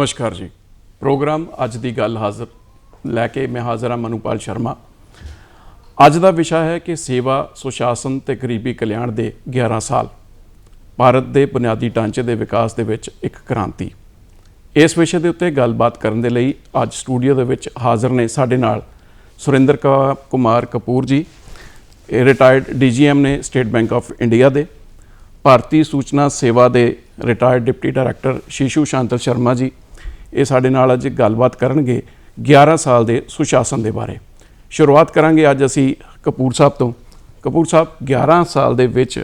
ਨਮਸਕਾਰ ਜੀ। ਪ੍ਰੋਗਰਾਮ ਅੱਜ ਦੀ ਗੱਲ ਹਾਜ਼ਰ, ਲੈ ਕੇ ਮੈਂ ਹਾਜ਼ਰ ਹਾਂ ਮਨੂਪਾਲ ਸ਼ਰਮਾ। ਅੱਜ ਦਾ ਵਿਸ਼ਾ ਹੈ ਕਿ ਸੇਵਾ, ਸੁਸ਼ਾਸਨ ਤੇ ਗਰੀਬੀ ਕਲਿਆਣ ਦੇ 11 ਸਾਲ। ਭਾਰਤ ਦੇ ਬੁਨਿਆਦੀ ਢਾਂਚੇ ਦੇ ਵਿਕਾਸ ਦੇ ਵਿੱਚ ਇੱਕ ਕ੍ਰਾਂਤੀ। ਇਸ ਵਿਸ਼ੇ ਦੇ ਉੱਤੇ ਗੱਲਬਾਤ ਕਰਨ ਦੇ ਲਈ ਅੱਜ ਸਟੂਡੀਓ ਦੇ ਵਿੱਚ ਹਾਜ਼ਰ ਨੇ ਸਾਡੇ ਨਾਲ ਸੁਰਿੰਦਰ ਕਾ- ਕੁਮਾਰ ਕਪੂਰ ਜੀ। ਇਹ ਰਿਟਾਇਰਡ ਡੀਜੀਐਮ ਨੇ ਸਟੇਟ ਬੈਂਕ ਆਫ ਇੰਡੀਆ ਦੇ। ਭਾਰਤੀ ਸੂਚਨਾ ਸੇਵਾ ਦੇ retired deputy director Shishu Shantal Sharma ji. ਇਹ ਸਾਡੇ ਨਾਲ ਅੱਜ ਗੱਲਬਾਤ ਕਰਨਗੇ 11 ਸਾਲ ਦੇ ਸੁਸ਼ਾਸਨ ਦੇ ਬਾਰੇ। ਸ਼ੁਰੂਆਤ ਕਰਾਂਗੇ ਅੱਜ ਅਸੀਂ ਕਪੂਰ ਸਾਹਿਬ ਤੋਂ। ਕਪੂਰ ਸਾਹਿਬ 11 ਸਾਲ ਦੇ ਵਿੱਚ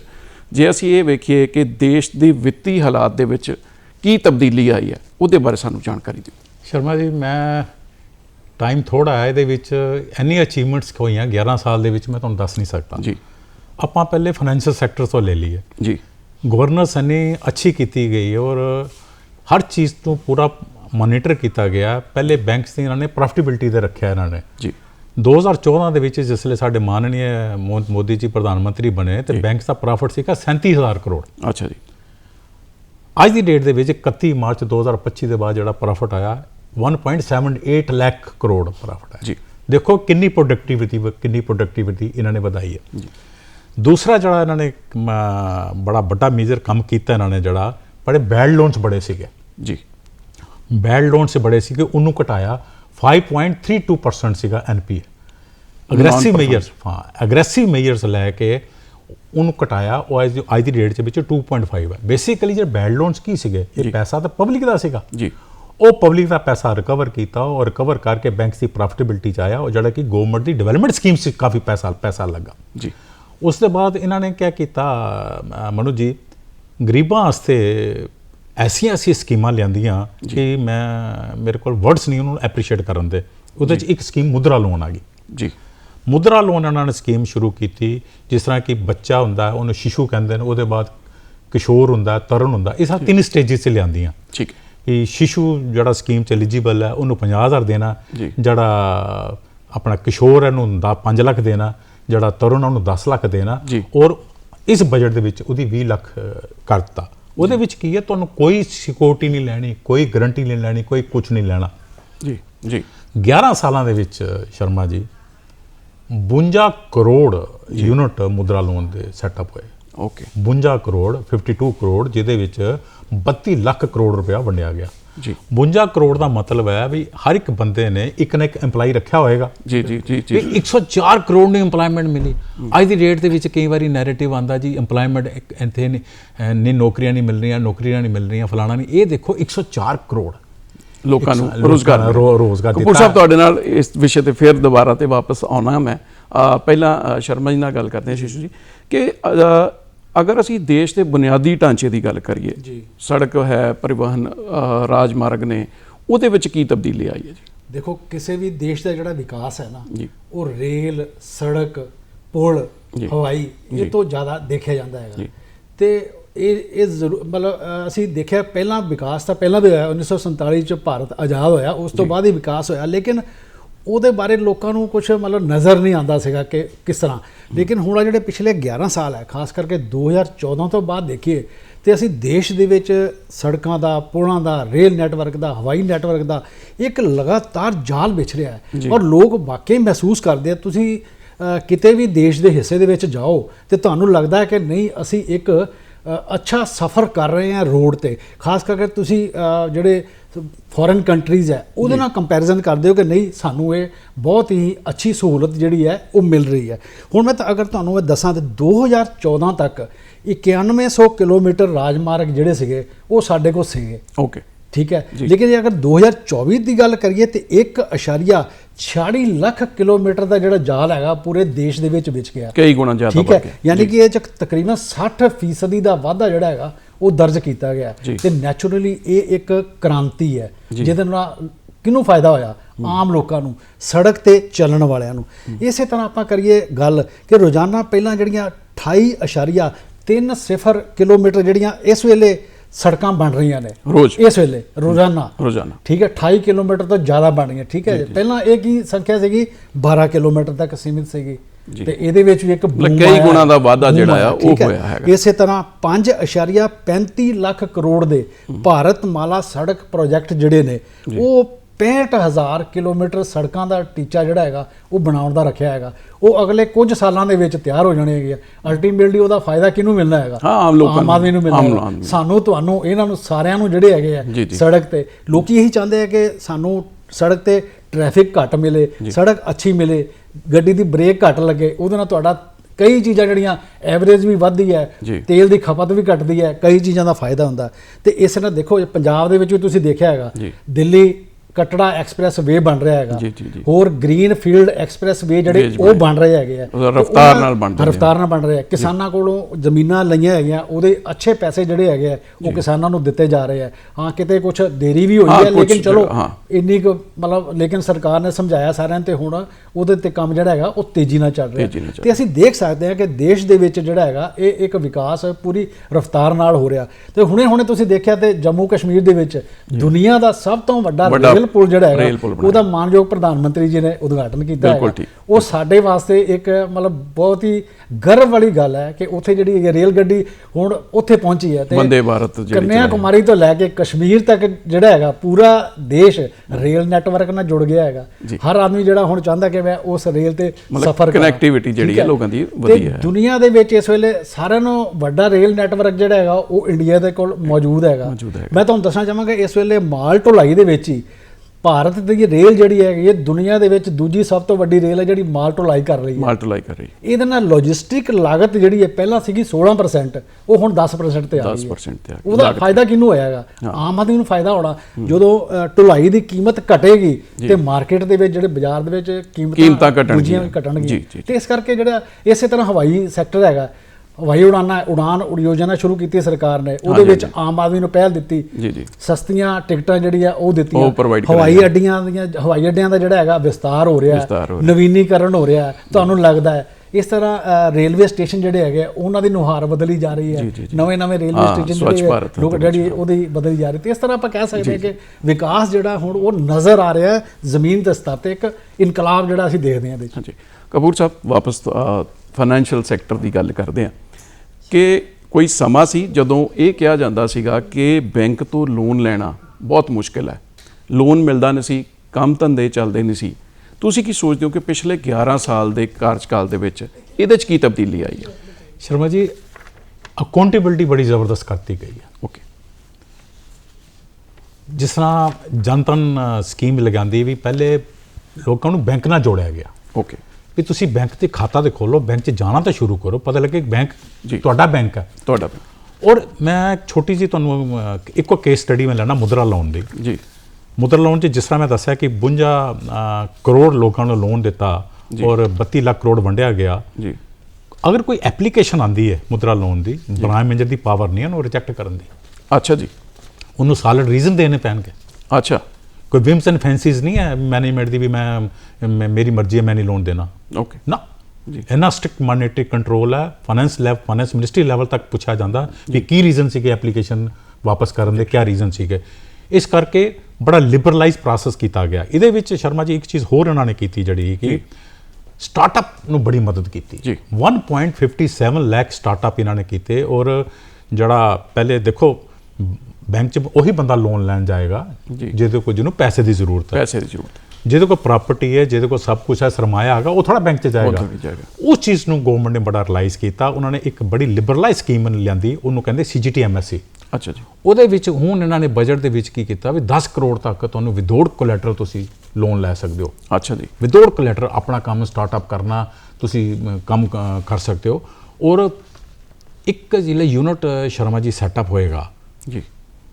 ਜੇ ਅਸੀਂ ਇਹ ਵੇਖੀਏ ਕਿ ਦੇਸ਼ ਦੀ ਵਿੱਤੀ ਹਾਲਾਤ ਦੇ ਵਿੱਚ ਕੀ ਤਬਦੀਲੀ ਆਈ ਹੈ ਉਹਦੇ ਬਾਰੇ ਸਾਨੂੰ ਜਾਣਕਾਰੀ ਦਿਓ। ਸ਼ਰਮਾ ਜੀ ਮੈਂ ਟਾਈਮ ਥੋੜਾ ਹੈ ਇਹਦੇ ਵਿੱਚ ਇੰਨੀ ਅਚੀਵਮੈਂਟਸ ਹੋਈਆਂ 11 ਸਾਲ ਦੇ ਵਿੱਚ ਮੈਂ ਤੁਹਾਨੂੰ ਦੱਸ ਨਹੀਂ ਸਕਦਾ। ਜੀ। ਆਪਾਂ ਪਹਿਲੇ ਫਾਈਨੈਂਸ਼ੀਅਲ ਸੈਕਟਰ ਤੋਂ ਲੈ ਲਈਏ। ਜੀ। ਗਵਰਨੈਂਸ ਇੰਨੀ ਅੱਛੀ ਕੀਤੀ ਗਈ ਔਰ ਹਰ ਚੀਜ਼ ਤੋਂ ਪੂਰਾ ਮੋਨੀਟਰ ਕੀਤਾ ਗਿਆ ਪਹਿਲੇ ਬੈਂਕਸ ਦੀ ਇਹਨਾਂ ਨੇ ਪ੍ਰੋਫਿਟੇਬਿਲਟੀ ਤੇ ਰੱਖਿਆ ਇਹਨਾਂ ਨੇ। ਜੀ। 2014 ਦੇ ਵਿੱਚ ਜਿਸਲੇ ਸਾਡੇ ਮਾਨਨੀय ਮੋ- ਮੋਦੀ ਜੀ ਪ੍ਰਧਾਨ ਮੰਤਰੀ ਬਣੇ ਤੇ ਬੈਂਕਸ ਦਾ ਪ੍ਰੋਫਿਟ ਸੀਗਾ 37000 ਕਰੋੜ। ਅੱਛਾ ਜੀ। ਅੱਜ ਦੀ ਡੇਟ ਦੇ ਵਿੱਚ 31 ਮਾਰਚ 2025 ਦੇ ਬਾਅਦ ਜਿਹੜਾ ਪ੍ਰੋਫਿਟ ਆਇਆ 1.78 ਲੱਖ ਕਰੋੜ ਪ੍ਰੋਫਿਟ ਹੈ ਜੀ। ਦੇਖੋ ਕਿੰਨੀ ਪ੍ਰੋਡਕਟਿਵਿਟੀ ਕਿੰਨੀ ਪ੍ਰੋਡਕਟਿਵਿਟੀ ਇਹਨਾਂ ਨੇ ਵਧਾਈ ਹੈ। ਦੂਸਰਾ ਜਿਹੜਾ ਇਹਨਾਂ ਨੇ ਬੜਾ ਵੱਡਾ ਮੇਜਰ ਕੰਮ ਕੀਤਾ ਇਹਨਾਂ ਨੇ ਜਿਹੜਾ ਬੜੇ ਬੈਡ ਲੋਨਸ ਬੜੇ ਸੀਗੇ। ਜੀ। ਬੈਡ ਲੋਨਸ ਬੜੇ ਸੀਗੇ ਉਹਨੂੰ ਘਟਾਇਆ 5.32% ਸੀਗਾ ਐਨਪੀਏ ਅਗਰੈਸਿਵ ਮੇਜਰਸ ਹਾਂ ਅਗਰੈਸਿਵ ਮੇਜਰਸ ਲੈ ਕੇ ਉਹਨੂੰ ਘਟਾਇਆ ਉਹ ਅੱਜ ਦੀ ਅੱਜ ਦੀ ਡੇਟ ਦੇ ਵਿੱਚ 2.5 ਹੈ ਬੇਸਿਕਲੀ ਜਿਹੜੇ ਬੈਡ ਲੋਨਸ ਕੀ ਸੀਗੇ ਇਹ ਪੈਸਾ ਤਾਂ ਪਬਲਿਕ ਦਾ ਸੀਗਾ ਜੀ ਉਹ ਪਬਲਿਕ ਦਾ ਪੈਸਾ ਰਿਕਵਰ ਕੀਤਾ ਔਰ ਰਿਕਵਰ ਕਰਕੇ ਬੈਂਕਸ ਦੀ ਪ੍ਰੋਫਿਟੇਬਿਲਟੀ ਚ ਆਇਆ ਉਹ ਜਿਹੜਾ ਕਿ ਗਵਰਨਮੈਂਟ ਦੀ ਡਿਵੈਲਪਮੈਂਟ ਸਕੀਮ 'ਚ ਕਾਫੀ ਪੈਸਾ ਪੈਸਾ ਲੱਗਾ ਜੀ ਉਸ ਤੋਂ ਬਾਅਦ ਇਹਨਾਂ ਨੇ ਕੀ ਕੀਤਾ ਅ, ਮਨੂ ਜੀ ਗਰੀਬਾਂ ਵਾਸਤੇ ਐਸੀਆਂ ਐਸੀਆਂ ਸਕੀਮਾਂ ਲਿਆਂਦੀਆਂ ਕਿ ਮੈਂ ਮੇਰੇ ਕੋਲ ਵਰਡਸ ਨਹੀਂ ਉਹਨੂੰ ਐਪਰੀਸ਼ੀਏਟ ਕਰਨ ਦੇ। ਉਹਦੇ ਚ ਇੱਕ ਸਕੀਮ ਮੁਦਰਾ ਲੋਨ ਆ ਗਈ। ਜੀ। ਮੁਦਰਾ ਲੋਨ ਇਹਨਾਂ ਨੇ ਸਕੀਮ ਸ਼ੁਰੂ ਕੀਤੀ ਜਿਸ ਤਰ੍ਹਾਂ ਕਿ ਬੱਚਾ ਹੁੰਦਾ ਉਹਨੂੰ ਸ਼ਿਸ਼ੂ ਕਹਿੰਦੇ ਨੇ ਉਹਦੇ ਬਾਅਦ ਕਿਸ਼ੋਰ ਹੁੰਦਾ ਹੈ, ਤਰੁਣ ਹੁੰਦਾ। ਇਹ ਸਭ ਤਿੰਨ ਸਟੇजेस 'ਚ ਲਿਆਂਦੀਆਂ। ਠੀਕ। ਕਿ ਸ਼ਿਸ਼ੂ ਜਿਹੜਾ ਸਕੀਮ ਚ ਐਲੀਜੀਬਲ ਹੈ ਉਹਨੂੰ 50000 ਦੇਣਾ। ਜਿਹੜਾ ਆਪਣਾ ਕਿਸ਼ੋਰ ਹੈ ਉਹਨੂੰ ਦਾ 5 ਲੱਖ ਦੇਣਾ ਜਿਹੜਾ ਤਰੁਣ ਹੈ ਉਹਨੂੰ 10 ਲੱਖ ਦੇਣਾ। ਔਰ ਇਸ ਬਜਟ ਦੇ ਵਿੱਚ ਉਹਦੀ 20 ਲੱਖ ਅ, ਕਰ ਦਿੱਤਾ। ਉਹਦੇ ਵਿੱਚ ਕੀ ਹੈ? ਤੁਹਾਨੂੰ ਕੋਈ ਸਿਕਿਉਰਿਟੀ ਨਹੀਂ ਲੈਣੀ ਕੋਈ ਗਾਰੰਟੀ ਨਹੀਂ ਲੈਣੀ ਕੋਈ ਕੁਝ ਨਹੀਂ ਲੈਣਾ। ਜੀ ਜੀ। 11 ਸਾਲਾਂ ਦੇ ਵਿੱਚ ਸ਼ਰਮਾ ਜੀ 52 ਕਰੋੜ ਯੂਨਿਟ ਮੁਦਰਾ ਲੋਨ ਦੇ ਸੈਟਅਪ ਹੋਏ। ਓਕੇ। 52 ਕਰੋੜ 52 ਕਰੋੜ ਜਿਹਦੇ ਵਿੱਚ 32 ਲੱਖ ਕਰੋੜ ਰੁਪਇਆ ਵੰਡਿਆ ਗਿਆ। ਜੀ। 52 ਕਰੋੜ ਦਾ ਮਤਲਬ ਹੈ ਵੀ ਹਰ ਇੱਕ ਬੰਦੇ ਨੇ ਇੱਕ ਨਾ ਇੱਕ EMPLOYE ਰੱਖਿਆ ਹੋਏਗਾ। ਜੀ ਜੀ ਜੀ ਜੀ। ਤੇ 104 ਕਰੋੜ ਨੂੰ EMPLOYMENT ਮਿਲੀ। ਅੱਜ ਦੀ ਡੇਟ ਦੇ ਵਿੱਚ ਕਈ ਵਾਰੀ ਨੈਰੇਟਿਵ ਆਂਦਾ ਜੀ EMPLOYMENT ਇੱਥੇ ਨਹੀਂ ਨਹੀਂ ਨੌਕਰੀਆਂ ਨਹੀਂ ਮਿਲ ਰਹੀਆਂ ਨੌਕਰੀਆਂ ਨਹੀਂ ਮਿਲ ਰਹੀਆਂ ਫਲਾਣਾ ਨਹੀਂ ਇਹ ਦੇਖੋ 104 ਕਰੋੜ। ਲੋਕਾਂ ਨੂੰ ਰੋਜ਼ਗਾਰ ਰੋਜ਼ਗਾਰ ਕਪੂਰ ਦਿੱਤਾ। ਸਾਹਿਬ ਤੁਹਾਡੇ ਨਾਲ ਇਸ ਵਿਸ਼ੇ ਤੇ ਫਿਰ ਦੁਬਾਰਾ ਤੇ ਵਾਪਸ ਆਉਣਾ ਮੈਂ। ਪਹਿਲਾਂ ਸ਼ਰਮਾ ਜੀ ਨਾਲ ਗੱਲ ਕਰਦੇ ਹਾਂ ਸ਼ਿਸ਼ੂ ਜੀ ਕਿ ਅਗਰ ਅਸੀਂ ਦੇਸ਼ ਦੇ ਬੁਨਿਆਦੀ ਢਾਂਚੇ ਦੀ ਗੱਲ ਕਰੀਏ ਜੀ। ਸੜਕ ਹੈ ਪਰਿਵਹਨ ਰਾਜਮਾਰਗ ਨੇ ਉਹਦੇ ਵਿੱਚ ਕੀ ਤਬਦੀਲੀ ਆਈ ਹੈ ਜੀ ਦੇਖੋ ਕਿਸੇ ਵੀ ਦੇਸ਼ ਦਾ ਜਿਹੜਾ ਵਿਕਾਸ ਹੈ ਨਾ। ਉਹ ਰੇਲ ਸੜਕ ਪੁਲ। ਹਵਾਈ। ਇਹ ਤੋਂ ਜ਼ਿਆਦਾ ਦੇਖਿਆ ਜਾਂਦਾ ਹੈਗਾ। ਤੇ ਇਹ ਇਹ ਜ਼ਰੂਰ ਮਤਲਬ ਅਸੀਂ ਦੇਖਿਆ ਪਹਿਲਾਂ ਵਿਕਾਸ ਤਾਂ ਪਹਿਲਾਂ ਵੀ ਹੋਇਆ 1947 ਚ ਭਾਰਤ ਆਜ਼ਾਦ ਹੋਇਆ ਉਸ ਤੋਂ ਬਾਅਦ ਹੀ ਵਿਕਾਸ ਹੋਇਆ ਲੇਕਿਨ ਉਹਦੇ ਬਾਰੇ ਲੋਕਾਂ ਨੂੰ ਕੁਝ ਮਤਲਬ ਨਜ਼ਰ ਨਹੀਂ ਆਉਂਦਾ ਸੀਗਾ ਕਿ ਕਿਸ ਤਰ੍ਹਾਂ। ਲੇਕਿਨ ਹੁਣ ਆ ਜਿਹੜੇ ਪਿਛਲੇ 11 ਸਾਲ ਹੈ ਖਾਸ ਕਰਕੇ 2014 ਤੋਂ ਬਾਅਦ ਦੇਖੀਏ ਤੇ ਅਸੀਂ ਦੇਸ਼ ਦੇ ਵਿੱਚ ਸੜਕਾਂ ਦਾ ਪੁਲਾਂ ਦਾ ਰੇਲ ਨੈਟਵਰਕ ਦਾ ਹਵਾਈ ਨੈਟਵਰਕ ਦਾ ਇੱਕ ਲਗਾਤਾਰ ਜਾਲ ਵਿਛ ਰਿਹਾ ਹੈ ਔਰ ਲੋਕ ਵਾਕਈ ਮਹਿਸੂਸ ਕਰਦੇ ਆ ਤੁਸੀਂ ਕਿਤੇ ਵੀ ਦੇਸ਼ ਦੇ ਹਿੱਸੇ ਦੇ ਵਿੱਚ ਜਾਓ ਤੇ ਤੁਹਾਨੂੰ ਲੱਗਦਾ ਹੈ ਕਿ ਨਹੀਂ ਅਸੀਂ ਇੱਕ ਅੱਛਾ ਸਫ਼ਰ ਕਰ ਰਹੇ ਹਾਂ ਰੋਡ ਤੇ। ਖਾਸ ਕਰਕੇ ਤੁਸੀਂ ਜਿਹੜੇ ਫੋਰਨ ਕੰਟਰੀਜ਼ ਹੈ ਉਹਦੇ ਨਾਲ ਕੰਪੈਰੀਜ਼ਨ ਕਰਦੇ ਹੋ ਕਿ ਨਹੀਂ ਸਾਨੂੰ ਇਹ ਬਹੁਤ ਹੀ ਅੱਛੀ ਸਹੂਲਤ ਜਿਹੜੀ ਹੈ ਉਹ ਮਿਲ ਰਹੀ ਹੈ। ਹੁਣ ਮੈਂ ਤਾਂ ਅਗਰ ਤੁਹਾਨੂੰ ਇਹ ਦੱਸਾਂ ਤੇ 2014 ਤੱਕ 9100 ਕਿਲੋਮੀਟਰ ਰਾਜਮਾਰਗ ਜਿਹੜੇ ਸੀਗੇ ਉਹ ਸਾਡੇ ਕੋਲ ਸੀਗੇ। ਓਕੇ। ਠੀਕ ਹੈ? ਲੇਕਿਨ ਜੇ ਅਗਰ 2024 ਦੀ ਗੱਲ ਕਰੀਏ ਤੇ 1.46 ਲੱਖ ਕਿਲੋਮੀਟਰ ਦਾ ਜਿਹੜਾ ਜਾਲ ਹੈਗਾ ਪੂਰੇ ਦੇਸ਼ ਦੇ ਵਿੱਚ ਵਿਚ ਗਿਆ। ਕਈ ਗੁਣਾ ਜ਼ਿਆਦਾ ਠੀਕ ਹੈ? ਯਾਨੀ ਕਿ ਇਹ ਚ ਤਕਰੀਬਨ 60 ਫੀਸਦੀ ਦਾ ਵਾਧਾ ਜਿਹੜਾ ਹੈਗਾ ਉਹ ਦਰਜ ਕੀਤਾ ਗਿਆ। ਤੇ ਨੈਚੁਰਲੀ ਇਹ ਇੱਕ ਕ੍ਰਾਂਤੀ ਹੈ ਜਿਹਦੇ ਨਾਲ ਕਿਹਨੂੰ ਫਾਇਦਾ ਹੋਇਆ? ਆਮ ਲੋਕਾਂ ਨੂੰ ਸੜਕ ਤੇ ਚੱਲਣ ਵਾਲਿਆਂ ਨੂੰ। ਇਸੇ ਤਰ੍ਹਾਂ ਆਪਾਂ ਕਰੀਏ ਗੱਲ ਕਿ ਰੋਜ਼ਾਨਾ ਪਹਿਲਾਂ ਜਿਹੜੀਆਂ 28.30 ਕਿਲੋਮੀਟਰ ਜਿਹੜੀਆਂ ਇਸ ਵੇਲੇ ਸੜਕਾਂ ਬਣ ਰਹੀਆਂ ਨੇ। ਰੋਜ਼। ਇਸ ਵੇਲੇ ਰੋਜ਼ਾਨਾ। ਰੋਜ਼ਾਨਾ। ਠੀਕ ਹੈ 28 ਕਿਲੋਮੀਟਰ ਤੋਂ ਜ਼ਿਆਦਾ ਬਣ ਗਈਆਂ ਠੀਕ ਹੈ ਪਹਿਲਾਂ ਇਹ ਕੀ ਸੰਖਿਆ ਸੀਗੀ? 12 ਕਿਲੋਮੀਟਰ ਤੱਕ ਸੀਮਿਤ ਸੀਗੀ। ਤੇ ਇਹਦੇ ਵਿੱਚ ਵੀ ਇੱਕ ਕਈ ਗੁਣਾ ਦਾ ਵਾਧਾ ਜਿਹੜਾ ਆ, ਉਹ। ਹੋਇਆ ਹੈਗਾ। ਇਸੇ ਤਰ੍ਹਾਂ 5.35 ਲੱਖ ਕਰੋੜ ਦੇ ਭਾਰਤ ਮਾਲਾ ਸੜਕ ਪ੍ਰੋਜੈਕਟ ਜਿਹੜੇ ਨੇ ਉਹ 65000 ਕਿਲੋਮੀਟਰ ਸੜਕਾਂ ਦਾ ਟੀਚਾ ਜਿਹੜਾ ਹੈਗਾ ਉਹ ਬਣਾਉਣ ਦਾ ਰੱਖਿਆ ਹੈਗਾ ਉਹ ਅਗਲੇ ਕੁਝ ਸਾਲਾਂ ਦੇ ਵਿੱਚ ਤਿਆਰ ਹੋ ਜਾਣੇ ਹੈਗੇ ਆ ਅਲਟੀਮੇਟਲੀ ਉਹਦਾ ਫਾਇਦਾ ਕਿਹਨੂੰ ਮਿਲਣਾ ਹੈਗਾ ਹਾਂ, ਆਮ ਲੋਕਾਂ ਨੂੰ, ਆਦਮੀ ਨੂੰ ਮਿਲਣਾ ਆਮ। ਸਾਨੂੰ ਤੁਹਾਨੂੰ ਇਹਨਾਂ ਨੂੰ ਸਾਰਿਆਂ ਨੂੰ ਜਿਹੜੇ ਹੈਗੇ ਆ। ਸੜਕ ਤੇ ਲੋਕੀ ਇਹੀ ਚਾਹੁੰਦੇ ਆ ਕਿ ਸਾਨੂੰ ਸੜਕ ਤੇ ਟ੍ਰੈਫਿਕ ਘੱਟ ਮਿਲੇ ਸੜਕ ਅੱਛੀ ਮਿਲੇ ਗੱਡੀ ਦੀ ਬ੍ਰੇਕ ਘੱਟ ਲੱਗੇ ਉਹਦੇ ਨਾਲ ਤੁਹਾਡਾ ਕਈ ਚੀਜ਼ਾਂ ਜਿਹੜੀਆਂ ਐਵਰੇਜ ਵੀ ਵੱਧਦੀ ਹੈ। ਤੇਲ ਦੀ ਖਪਤ ਵੀ ਘਟਦੀ ਹੈ ਕਈ ਚੀਜ਼ਾਂ ਦਾ ਫਾਇਦਾ ਹੁੰਦਾ ਤੇ ਇਸ ਨਾਲ ਦੇਖੋ ਪੰਜਾਬ ਦੇ ਵਿੱਚ ਵੀ ਤੁਸੀਂ ਦੇਖਿਆ ਹੈਗਾ। ਦਿੱਲੀ ਕਟੜਾ ਐਕਸਪ੍ਰੈਸ ਵੇ ਬਣ ਰਿਹਾ ਹੈਗਾ। ਹੋਰ ਗ੍ਰੀਨ ਫੀਲਡ ਐਕਸਪ੍ਰੈਸ ਵੇ ਜਿਹੜੇ ਉਹ ਬਣ। ਰਹੇ ਹੈਗੇ ਆ। ਰਫ਼ਤਾਰ ਨਾਲ ਬਣ ਰਹੇ। ਰਫ਼ਤਾਰ ਨਾਲ ਬਣ ਰਹੇ ਆ। ਕਿਸਾਨਾਂ ਕੋਲੋਂ ਜ਼ਮੀਨਾਂ ਲਈਆਂ ਹੈਗੀਆਂ ਉਹਦੇ ਅੱਛੇ ਪੈਸੇ ਜਿਹੜੇ ਹੈਗੇ ਆ ਉਹ ਕਿਸਾਨਾਂ ਨੂੰ ਦਿੱਤੇ ਜਾ ਰਹੇ ਆ। ਹਾਂ ਕਿਤੇ ਕੁਝ ਦੇਰੀ ਵੀ ਹੋਈ ਹਾਂ, ਲੇਕਿਨ ਚਲੋ। ਇੰਨੀ ਕੁ ਮਤਲਬ ਲੇਕਿਨ ਸਰਕਾਰ ਨੇ ਸਮਝਾਇਆ ਸਾਰਿਆਂ ਤੇ ਹੁਣ ਉਹਦੇ ਤੇ ਕੰਮ ਜਿਹੜਾ ਹੈਗਾ ਉਹ ਤੇਜ਼ੀ ਨਾਲ ਚੱਲ ਰਿਹਾ। ਤੇ ਅਸੀਂ ਦੇਖ ਸਕਦੇ ਹਾਂ ਕਿ ਦੇਸ਼ ਦੇ ਵਿੱਚ ਜਿਹੜਾ ਹੈਗਾ ਇਹ ਇੱਕ ਵਿਕਾਸ ਪੂਰੀ ਰਫ਼ਤਾਰ ਨਾਲ ਹੋ ਰਿਹਾ। ਤੇ ਹੁਣੇ ਹੁਣੇ ਤੁਸੀਂ ਦੇਖਿਆ ਤੇ ਜੰਮੂ ਕਸ਼ਮੀਰ ਦੇ ਵਿੱਚ ਦੁਨੀਆ ਦਾ ਸਭ ਤੋਂ ਵੱਡਾ ਵੱਡਾ ਰੇਲ ਪੁਲ ਜਿਹੜਾ ਹੈਗਾ। ਉਹਦਾ ਮਾਨਯੋਗ ਪ੍ਰਧਾਨ ਮੰਤਰੀ ਜੀ ਨੇ ਉਦਘਾਟਨ ਕੀਤਾ। ਠੀਕ। ਉਹ ਸਾਡੇ ਵਾਸਤੇ ਇੱਕ ਮਤਲਬ ਬਹੁਤ ਹੀ ਗਰਵ ਵਾਲੀ ਗੱਲ ਹੈ ਕਿ ਉੱਥੇ ਜਿਹੜੀ ਇਹ ਰੇਲ ਗੱਡੀ ਹੁਣ ਉੱਥੇ ਪਹੁੰਚੀ ਹੈ ਵੰਦੇ ਭਾਰਤ ਜਿਹੜੀ ਕੰਨਿਆ ਕੁਮਾਰੀ ਤੋਂ ਲੈ ਕੇ ਕਸ਼ਮੀਰ ਤੱਕ ਜਿਹੜਾ ਹੈਗਾ ਪੂਰਾ ਦੇਸ਼ ਰੇਲ ਨੈਟਵਰਕ ਨਾਲ ਜੁੜ ਗਿਆ ਹੈਗਾ। ਹਰ ਆਦਮੀ ਜਿਹੜਾ ਹੁਣ ਚਾਹੁੰਦਾ ਕਿ ਮੈਂ ਉਸ ਰੇਲ ਤੇ ਸਫ਼ਰ ਕਰਾਂ connectivity ਜਿਹੜੀ ਹੈ ਲੋਕਾਂ ਦੀ ਤੇ ਵਧੀਆ ਹੈ। ਦੁਨੀਆ ਦੇ ਵਿੱਚ ਇਸ ਵੇਲੇ ਸਾਰਿਆਂ ਨੂੰ ਵੱਡਾ ਰੇਲ ਨੈਟਵਰਕ ਜਿਹੜਾ ਹੈਗਾ ਉਹ ਇੰਡੀਆ ਦੇ ਕੋਲ ਮੌਜੂਦ ਹੈਗਾ ਮੌਜੂਦ ਹੈਗਾ। ਮੈਂ ਤੁਹਾਨੂੰ ਦੱਸਣਾ ਚਾਹਾਂਗਾ ਇਸ ਵੇਲੇ ਮਾਲ ਢੁਲਾਈ ਦੇ ਵਿੱਚ ਹੀ ਭਾਰਤ ਦੀ ਰੇਲ ਜਿਹੜੀ ਹੈਗੀ ਇਹ ਦੁਨੀਆ ਦੇ ਵਿੱਚ ਦੂਜੀ ਸਭ ਤੋਂ ਵੱਡੀ ਰੇਲ ਹੈ ਜਿਹੜੀ ਮਾਲ ਢੁਲਾਈ ਕਰ ਰਹੀ ਹੈ। ਮਲਟੀਪਲਾਈ ਕਰ ਰਹੀ ਇਹਦੇ ਨਾਲ ਲੌਜਿਸਟਿਕ ਲਾਗਤ ਜਿਹੜੀ ਹੈ ਪਹਿਲਾਂ ਸੀਗੀ 16% ਉਹ ਹੁਣ 10% ਤੇ ਆ ਗਈ ਹੈ। 10% ਤੇ ਆ ਗਈ। ਉਹਦਾ ਫਾਇਦਾ ਕਿਹਨੂੰ ਹੋਇਆਗਾ ਆਮ ਆਦਮੀ ਨੂੰ ਫਾਇਦਾ ਹੋਣਾ। ਜਦੋਂ ਅ, ਢੁਲਾਈ ਦੀ ਕੀਮਤ ਘਟੇਗੀ ਤੇ ਮਾਰਕੀਟ ਦੇ ਵਿੱਚ ਜਿਹੜੇ ਬਾਜ਼ਾਰ ਦੇ ਵਿੱਚ ਕੀਮਤਾਂ ਕੀਮਤਾਂ ਘਟਣਗੀਆਂ। ਦੂਜੀਆਂ ਵੀ ਜੀ, ਘਟਣਗੀਆਂ ਜੀ। ਤੇ ਇਸ ਕਰਕੇ ਜਿਹੜਾ ਇਸੇ ਤਰ੍ਹਾਂ ਹਵਾਈ ਸੈਕਟਰ ਹੈਗਾ ਹਵਾਈ ਉਡਾਨਾਂ ਉਡਾਨ ਯੋਜਨਾ ਸ਼ੁਰੂ ਕੀਤੀ ਸਰਕਾਰ ਨੇ। ਉਹਦੇ ਵਿੱਚ ਆਮ ਆਦਮੀ ਨੂੰ ਪਹਿਲ ਦਿੱਤੀ। ਜੀ ਜੀ। ਸਸਤੀਆਂ ਟਿਕਟਾਂ ਜਿਹੜੀਆਂ ਉਹ ਦਿੱਤੀਆਂ। ਉਹ provide ਹਵਾਈ। ਅੱਡੀਆਂ ਦੀਆਂ ਹਵਾਈ ਅੱਡਿਆਂ ਦਾ ਜਿਹੜਾ ਹੈਗਾ ਵਿਸਤਾਰ ਹੋ ਰਿਹਾ। ਵਿਸਤਾਰ ਹੋ ਰਿਹਾ। ਨਵੀਨੀਕਰਨ ਹੋ ਰਿਹਾ। ਤੁਹਾਨੂੰ ਲੱਗਦਾ ਹੈ ਇਸ ਤਰ੍ਹਾਂ ਰੇਲਵੇ ਸਟੇਸ਼ਨ ਜਿਹੜੇ ਹੈਗੇ ਉਹਨਾਂ ਦੀ ਨੁਹਾਰ ਬਦਲੀ ਜਾ ਰਹੀ ਹੈ। ਨਵੇਂ ਨਵੇਂ ਰੇਲਵੇ ਸਟੇਸ਼ਨ ਜਿਹੜੇ ਲੋਕ ਦੇ ਵਿੱਚ, ਜਿਹੜੀ ਉਹਦੀ ਬਦਲੀ ਜਾ ਰਹੀ ਤੇ ਇਸ ਤਰ੍ਹਾਂ ਆਪਾਂ ਕਹਿ ਸਕਦੇ ਹਾਂ ਕਿ ਵਿਕਾਸ ਜਿਹੜਾ ਹੁਣ ਉਹ ਨਜ਼ਰ ਆ ਰਿਹਾ ਹੈ ਜ਼ਮੀਨ ਤੇ ਸਤਹ ਤੇ ਇੱਕ ਇਨਕਲਾਬ ਜਿਹੜਾ ਅਸੀਂ ਦੇਖਦੇ ਹਾਂ ਇਹਦੇ 'ਚ ਹਾਂਜੀ। ਕਪੂਰ ਸਾਹਿਬ ਵਾਪਸ ਫਾਈਨੈਂਸ਼ੀਅਲ ਸੈਕਟਰ ਦੀ ਗੱਲ ਕਰਦੇ ਹਾਂ। ਕਿ ਕੋਈ ਸਮਾਂ ਸੀ ਜਦੋਂ ਇਹ ਕਿਹਾ ਜਾਂਦਾ ਸੀਗਾ ਕਿ ਬੈਂਕ ਤੋਂ ਲੋਨ ਲੈਣਾ ਬਹੁਤ ਮੁਸ਼ਕਿਲ ਹੈ। ਲੋਨ ਮਿਲਦਾ ਨਹੀਂ ਸੀ ਕੰਮ ਧੰਦੇ ਚੱਲਦੇ ਨਹੀਂ ਸੀ। ਤੁਸੀਂ ਕੀ ਸੋਚਦੇ ਹੋ ਕਿ ਪਿਛਲੇ 11 ਸਾਲ ਦੇ ਕਾਰਜਕਾਲ ਦੇ ਵਿੱਚ ਇਹਦੇ 'ਚ ਕੀ ਤਬਦੀਲੀ ਆਈ ਹੈ? ਸ਼ਰਮਾ ਜੀ ਅਕਾਊਂਟੇਬਿਲਟੀ ਬੜੀ ਜ਼ਬਰਦਸਤ ਕਰਤੀ ਗਈ ਹੈ। ਓਕੇ ਜਿਸ ਤਰ੍ਹਾਂ ਜਨਤਨ ਸਕੀਮ ਲਗਾਉਂਦੀ ਵੀ ਪਹਿਲੇ ਲੋਕਾਂ ਨੂੰ ਬੈਂਕ ਨਾਲ ਜੋੜਿਆ ਗਿਆ। ਓਕੇ ਵੀ ਤੁਸੀਂ ਬੈਂਕ ਤੇ ਖਾਤਾ ਤੇ ਖੋਲੋ ਬੈਂਕ 'ਚ ਜਾਣਾ ਤਾਂ ਸ਼ੁਰੂ ਕਰੋ ਪਤਾ ਲੱਗੇ ਬੈਂਕ ਜੀ। ਤੁਹਾਡਾ ਬੈਂਕ ਹੈ। ਤੁਹਾਡਾ ਔਰ ਮੈਂ ਛੋਟੀ ਜੀ ਤੁਹਾਨੂੰ ਇੱਕੋ ਕੇਸ ਸਟੱਡੀ ਮੈਂ ਲੈਣਾ ਮੁਦਰਾ ਲੋਨ ਦੀ। ਜੀ। ਮੁਦਰਾ ਲੋਨ 'ਚ ਜਿਸ ਤਰ੍ਹਾਂ ਮੈਂ ਦੱਸਿਆ ਕਿ 52 ਅਹ, ਕਰੋੜ ਲੋਕਾਂ ਨੂੰ ਲੋਨ ਦਿੱਤਾ ਔਰ 32 ਲੱਖ ਕਰੋੜ ਵੰਡਿਆ ਗਿਆ। ਜੀ। ਅਗਰ ਕੋਈ ਐਪਲੀਕੇਸ਼ਨ ਆਂਦੀ ਹੈ ਮੁਦਰਾ ਲੋਨ ਦੀ ਪ੍ਰਾਈਮ ਮਿਨਿਸਟਰ ਦੀ ਪਾਵਰ ਨਹੀਂ ਹੈ ਉਹਨੂੰ ਰਿਜੈਕਟ ਕਰਨ ਦੀ। ਅੱਛਾ ਜੀ। ਉਹਨੂੰ ਸੈਲਿਡ ਰੀਜ਼ਨ ਦੇਣੇ ਪੈਣਗੇ। ਅੱਛਾ। ਕੋਈ ਵਿਮਸ ਐਂਡ ਫੈਂਸੀਜ਼ ਨਹੀਂ ਹੈ ਮੈਨੇਜਮੈਂਟ ਦੀ ਵੀ ਮੈਂ ਮੇਰੀ ਮਰਜ਼ੀ ਹੈ ਮੈਂ ਨਹੀਂ ਲੋਨ ਦੇਣਾ। ਓਕੇ ਨਾ। ਜੀ। ਇੰਨਾ ਸਟ੍ਰਿਕਟ ਮੋਨੇਟਰੀ ਕੰਟਰੋਲ ਹੈ finance level finance ministry level ਤੱਕ ਪੁੱਛਿਆ ਜਾਂਦਾ ਵੀ ਕੀ ਰੀਜ਼ਨ ਸੀਗੇ ਐਪਲੀਕੇਸ਼ਨ ਵਾਪਸ ਕਰਨ ਦੇ ਕੀ ਰੀਜ਼ਨ ਸੀਗੇ। ਇਸ ਕਰਕੇ ਬੜਾ ਲਿਬਰਲਾਈਜ਼ ਪ੍ਰੋਸੈਸ ਕੀਤਾ ਗਿਆ ਇਹਦੇ ਵਿੱਚ ਸ਼ਰਮਾ ਜੀ ਇੱਕ ਚੀਜ਼ ਹੋਰ ਉਹਨਾਂ ਨੇ ਕੀਤੀ ਜਿਹੜੀ ਕਿ ਸਟਾਰਟਅਪ ਨੂੰ ਬੜੀ ਮਦਦ ਕੀਤੀ ਜੀ। 1.57 ਲੱਖ ਸਟਾਰਟਅਪ ਇਹਨਾਂ ਨੇ ਕੀਤੇ ਔਰ ਜਿਹੜਾ ਪਹਿਲੇ ਦੇਖੋ ਬੈਂਕ 'ਚ ਉਹੀ ਬੰਦਾ ਲੋਨ ਲੈਣ ਜਾਏਗਾ। ਜਿਹਦੇ ਕੋਲ ਜਿਹਨੂੰ ਪੈਸੇ ਦੀ ਜ਼ਰੂਰਤ ਹੈ ਪੈਸੇ ਦੀ ਜ਼ਰੂਰਤ। ਜਿਹਦੇ ਕੋਲ ਪ੍ਰਾਪਰਟੀ ਹੈ ਜਿਹਦੇ ਕੋਲ ਸਭ ਕੁਝ ਹੈ ਸਰਮਾਇਆ ਹੈਗਾ ਉਹ ਥੋੜਾ ਬੈਂਕ 'ਚ ਜਾਏਗਾ। ਉਸ ਚੀਜ਼ ਨੂੰ ਗਵਰਨਮੈਂਟ ਨੇ ਬੜਾ ਰਿਲਾਈਜ਼ ਕੀਤਾ ਉਹਨਾਂ ਨੇ ਇੱਕ ਬੜੀ ਲਿਬਰਲਾਈਜ਼ ਸਕੀਮ ਲਿਆਂਦੀ ਉਹਨੂੰ ਕਹਿੰਦੇ ਸੀਜੀਟੀਐਮਐਸਸੀ ਅੱਛਾ ਜੀ। ਉਹਦੇ ਵਿੱਚ ਹੁਣ ਇਹਨਾਂ ਨੇ ਬਜਟ ਦੇ ਵਿੱਚ ਕੀ ਕੀਤਾ ਵੀ 10 ਕਰੋੜ ਤੱਕ ਤੁਹਾਨੂੰ ਵਿਦਆਊਟ ਕੋਲੈਟਰਲ ਤੁਸੀਂ ਲੋਨ ਲੈ ਸਕਦੇ ਹੋ। ਅੱਛਾ ਜੀ। ਵਿਦਆਊਟ ਕੋਲੈਟਰਲ ਆਪਣਾ ਕੰਮ ਸਟਾਰਟਅਪ ਕਰਨਾ ਤੁਸੀਂ ਕੰਮ ਕਰ ਸਕਦੇ ਹੋ। ਔਰ ਇੱਕ ਜ਼ਿਲ੍ਹੇ ਯੂਨਿਟ ਸ਼ਰਮਾ ਜੀ ਸੈਟਅਪ ਹੋਏਗਾ ਜੀ।